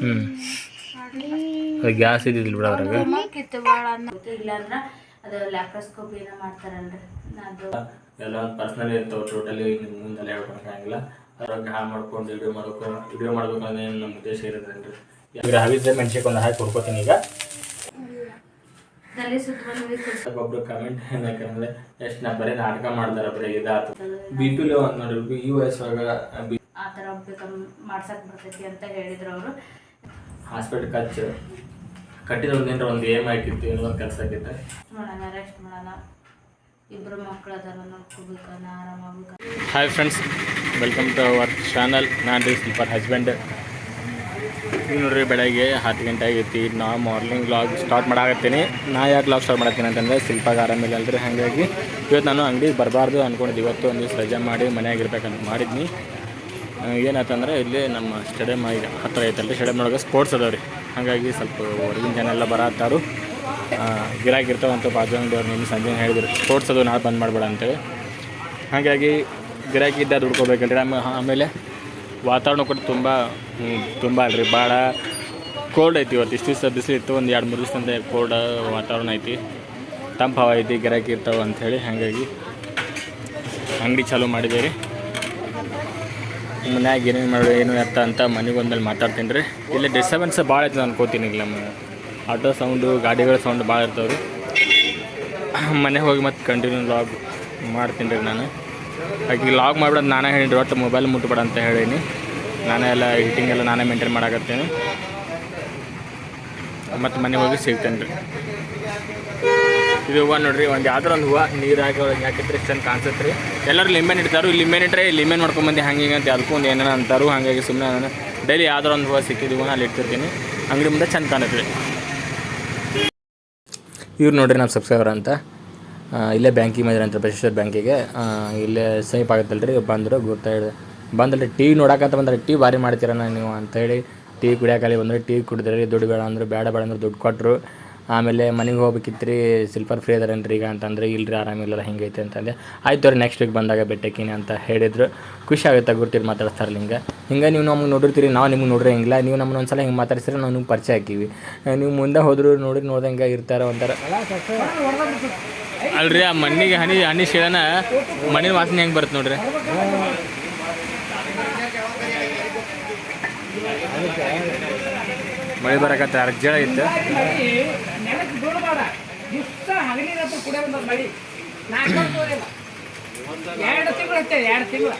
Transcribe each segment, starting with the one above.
ಹ್ಞೂ ಗ್ಯಾಸ್ ಇದ್ದಿದ್ದಿಲ್ಲ ಬಿಡ ಅದ್ರಾಗ. ಇಲ್ಲಾಂದ್ರೆ ಭಾಳ ಇಲ್ಲ ಅಂದ್ರೆ ಅದು ಲ್ಯಾಪ್ರೋಸ್ಕೋಪ್ ಏನೋ ಮಾಡ್ತಾರಲ್ರಿ. ಅದು ಎಲ್ಲ ಪರ್ಸ್ನಲಿ ಇರ್ತಾವೆ ಟೋಟಲಿ ನಿಮ್ಮ ಮುಂದೆಲ್ಲ ಹೇಳ್ಕೊಳಕ್ಕಾಗಿಲ್ಲ ಅದ್ರಾಗ ಹಾಳು ಮಾಡ್ಕೊಂಡು ವಿಡಿಯೋ ಮಾಡ್ಕೊ ವಿಡಿಯೋ ಮಾಡ್ಬೇಕು ಅನ್ನೋದು ಏನು ನಮ್ಮ ಉದ್ದೇಶ ಇರೋದ್ರೇನ್ರಿ ಈಗ ಹವಿದ್ರೆ ಮೆಣಸಿಕೊಂಡು ಒಂದು ಹಾಕಿ ಕೊಡ್ಕೋತೀನಿ ಈಗ. ಒಬ್ರು ಕಮೆಂಟ್ ಏನಂದ್ರೆ ಎಷ್ಟು ನಾ ಬರೀ ನಾಟಕ ಮಾಡ್ತಾರೆ ಬರೀ ಇದಾತು. ಬಿ ಪಿ ಲೋ ನೋಡ್ರಿ ಈ ವಯಸ್ಸೊಳಗ ಬಿ ಆ ಥರ ಮಾಡ್ಸಕ್ ಬರ್ತೈತಿ ಅಂತ ಹೇಳಿದ್ರು ಅವರು. ಹಾಸ್ಪಿಟ್ಲ್ ಖರ್ಚು. ಕಟ್ಟಿದ್ರೆ ಒಂದು ಏನಾರ ಒಂದು ಏಮ್ ಆಗಿತ್ತು ಏನೋ ಒಂದು ಕೆಲಸ ಆಗಿತ್ತು ಮಾಡೋಣ ರೆಸ್ಟ್ ಮಾಡೋಣ. ಇಬ್ರು ಮಕ್ಳು ಅದಾರ ನೋಡ್ಕೋಬೇಕನ್ನ ಆರಾಮಾಗ್ಬೇಕು. Hi friends welcome to our channel ನಾನು ರೀ ಸ್ಲೀಪರ್ ಹಸ್ಬೆಂಡ್ ಈಗ ನೋಡ್ರಿ ಬೆಳಗ್ಗೆ ಹತ್ತು ಗಂಟೆ ಆಗೈತಿ. ನಾ ಮಾರ್ನಿಂಗ್ ಬ್ಲಾಗ್ ಸ್ಟಾರ್ಟ್ ಮಾಡಾಕತ್ತೀನಿ. ನಾ ಯಾಕೆ ಬ್ಲಾಗ್ ಸ್ಟಾರ್ಟ್ ಮಾಡತ್ತೀನಿ ಅಂತಂದರೆ ಶಿಲ್ಪಾಗ ಆರಾಮಿಲ್ಲ ಅಲ್ರಿ ಹಾಗಾಗಿ. ಇವತ್ತು ನಾನು ಅಂಗಡಿಗೆ ಬರಬಾರ್ದು ಅಂದ್ಕೊಂಡಿದ್ದೆ ಇವತ್ತು ಒಂದು ದಿವಸ ರಜೆ ಮಾಡಿ ಮನೆಯಾಗಿರ್ಬೇಕಂತ ಮಾಡಿದ್ನಿ. ಏನಾಯ್ತಂದ್ರೆ ಇಲ್ಲಿ ನಮ್ಮ ಸ್ಟೇಡಿಯಮ್ ಹತ್ತಿರ ಐತಲ್ರಿ ಸ್ಟೇಡಿಯಮ್ ಒಳಗೆ ಸ್ಪೋರ್ಟ್ಸ್ ಅದಾವೆ ರೀ ಹಾಗಾಗಿ ಸ್ವಲ್ಪ ಹೊರಗಿನ ಜನ ಎಲ್ಲ ಬರತ್ತಾರು ಗಿರಾಕಿ ಇರ್ತಾವಂತ ಬಾಜು ಅಂಗಡಿಯವ್ರು ನಿನ್ನೆ ಸಂಜೆ ಹೇಳಿದ್ರು ಸ್ಪೋರ್ಟ್ಸ್ ಅದು ನಾಳೆ ಬಂದ್ ಮಾಡಬೇಡ ಅಂತೇಳಿ. ಹಾಗಾಗಿ ಗಿರಾಕಿ ಇದ್ದ ದುಡ್ಕೋಬೇಕಲ್ರಿ ಆಮೇಲೆ ಆಮೇಲೆ ವಾತಾವರಣ ಕೂಡ ತುಂಬ ತುಂಬ ಅಲ್ರಿ. ಭಾಳ ಕೋಲ್ಡ್ ಐತಿ ಇವತ್ತು. ಇಷ್ಟು ದಿವಸ ಬಿಸಿಲು ಇತ್ತು ಒಂದು ಎರಡು, ಮೂರು ದಿವಸದಿಂದ ಕೋಲ್ಡ್ ವಾತಾವರಣ ಐತಿ. ತಂಪು ಹವಾ ಐತಿ, ಗಿರಾಕಿ ಇರ್ತಾವೆ ಅಂಥೇಳಿ ಹಾಗಾಗಿ ಅಂಗಡಿ ಚಾಲೂ ಮಾಡಿದೆ ರೀ ಮನ್ಯಾಗ ಏನೇನು ಮಾಡೋದು, ಏನು ಅರ್ಥ ಅಂತ ಮನೆಗೆ ಒಂದಲ್ಲಿ ಮಾತಾಡ್ತೀನಿ ರೀ. ಇಲ್ಲಿ ಡಿಸ್ಟರ್ಬೆನ್ಸ್ ಭಾಳ ಐತೆ ಅನ್ಕೋತೀನಿ ಈಗ ನಮ್ಮ ಆಟೋ ಸೌಂಡು ಗಾಡಿಗಳ ಸೌಂಡ್ ಭಾಳ ಇರ್ತಾವೆ ಮನೆಗೆ ಹೋಗಿ ಮತ್ತೆ ಕಂಟಿನ್ಯೂ ಲಾಗ್ ಮಾಡ್ತೀನಿ ರೀ ನಾನು. ಹಾಗೆ ಲಾಗ್ ಮಾಡ್ಬಿಡೋದು ನಾನೇ ಹೇಳಿರಿ ಒಟ್ಟು ಮೊಬೈಲ್ ಮುಟ್ಬೇಡ ಅಂತ ಹೇಳೀನಿ. ನಾನೇ ಎಲ್ಲ ಹೀಟಿಂಗ್ ಎಲ್ಲ ನಾನೇ ಮೇಂಟೈನ್ ಮಾಡಾಕತ್ತೀನಿ. ಮತ್ತು ಮನೆಗೆ ಹೋಗಿ ಸಿಗ್ತೇನೆ ರೀ. ಇದು ಹೂವು ನೋಡ್ರಿ, ಒಂದು ಯಾವ್ದಾರ ಒಂದು ಹೂವು ನೀರು ಹಾಕಿ ಒಳಗೆ ಹಾಕಿದ್ರೆ ಚಂದ ಕಾಣಿಸುತ್ತೆ ರೀ. ಎಲ್ಲರೂ ಲಿಂಬೆನ್ ಇಡ್ತಾರು ಲಿಂಬೆನ್ ಇಟ್ಟರೆ ಲಿಂಬೆನ್ ಮಾಡ್ಕೊಂಬಂದು ಹಂಗೆ ಹಿಂಗೆ ಅಂತ ಅದಕ್ಕೂ ಒಂದು ಏನೇನೋ ಅಂತಾರು, ಹಾಗಾಗಿ ಸುಮ್ಮನೆ ನಾನು ಡೈಲಿ ಯಾವ್ದಾರ ಒಂದು ಹೂವು ಸಿಕ್ಕಿದ್ದೀವಿ ಅಲ್ಲಿ ಇಟ್ಟಿರ್ತೀನಿ. ಅಂಗಡಿ ಮುಂದೆ ಚಂದ ಕಾಣುತ್ತೆ ಇವ್ರು ನೋಡ್ರಿ ನಮ್ಮ ಸಬ್ಸ್ಕ್ರೈಬರ್ ಅಂತ. ಇಲ್ಲೇ ಬ್ಯಾಂಕಿಗೆ ಬಂದ್ರೆ ಅಂತ ಬಸವೇಶ್ವರ ಬ್ಯಾಂಕಿಗೆ ಇಲ್ಲೇ ಸೇಫ್ ಆಗುತ್ತಲ್ಲ ಬಂದರು ಗೊತ್ತಾ ಬಂದಲ್ಲಿ ಟೀ ನೋಡಕಂತ ಬಂದ್ರೆ, ಟೀ ಭಾರಿ ಮಾಡ್ತೀರಣ್ಣ ನೀವು ಅಂತ ಹೇಳಿ. ಟೀ ಕುಡಿಯೋಕಲ್ಲಿ ಬಂದರೆ ಟೀ ಕುಡಿದ್ರಿ ದುಡ್ಡು ಬೇಡ ಅಂದ್ರೆ ಬೇಡ ಬೇಡ ಅಂದ್ರೆ ದುಡ್ಡು ಕೊಟ್ಟರು ಆಮೇಲೆ ಮನೆಗೆ ಹೋಗ್ಬೇಕಿತ್ತು ರೀ ಸಿಲ್ಪರ್ ಫ್ರೀ ರೀ ಈಗ ಅಂತಂದ್ರೆ ಇಲ್ಲರಿ ಆರಾಮಿಲ್ಲ ಹಿಂಗೈತೆ ಅಂತಂದೆ. ಆಯ್ತು ಅವ್ರಿ ನೆಕ್ಸ್ಟ್ ವೀಕ್ ಬಂದಾಗ ಬೆಟ್ಟಕ್ಕೀನಿ ಅಂತ ಹೇಳಿದ್ರು. ಖುಷಿ ಆಗುತ್ತೆ ಗುರ್ತಿರ್ ಮಾತಾಡ್ತಾರೆ ಹಿಂಗೆ. ಹಿಂಗೆ ನೀವು ನಮ್ಗೆ ನೋಡಿರ್ತೀರಿ ನಾವು ನಿಮ್ಗೆ ನೋಡ್ರಿ ಹಿಂಗಿಲ್ಲ. ನೀವು ನಮ್ಮನ್ನ ಒಂದ್ಸಲ ಹಿಂಗೆ ಮಾತಾಡ್ಸಿದ್ರೆ ನಾವು ನಿಮ್ಗೆ ಪರಿಚಯ ಹಾಕಿವಿ. ನೀವು ಮುಂದೆ ಹೋದ್ರು ನೋಡಿ ನೋಡ್ದಂಗೆ ಇರ್ತಾರೆ ಒಂಥರ. ಅಲ್ರಿ ಆ ಮಣ್ಣಿಗೆ ಹನಿ ಹನಿ ಶೇಡನ ಮಣ್ಣಿನ ವಾಸನೆ ಹೆಂಗೆ ಬರುತ್ತೆ ನೋಡ್ರಿ? ಮಳೆ ಬರಕತ್ತೆ ಅರ್ಜಳ ಇತ್ತು ಹಗಲಿರತ್ತು ಕುಡಿಯೋ ಬಂದದ ಮಳಿ ನಾಲ್ಕು ಎರಡು ತಿಂಗಳು ಎರಡು ತಿಂಗಳು.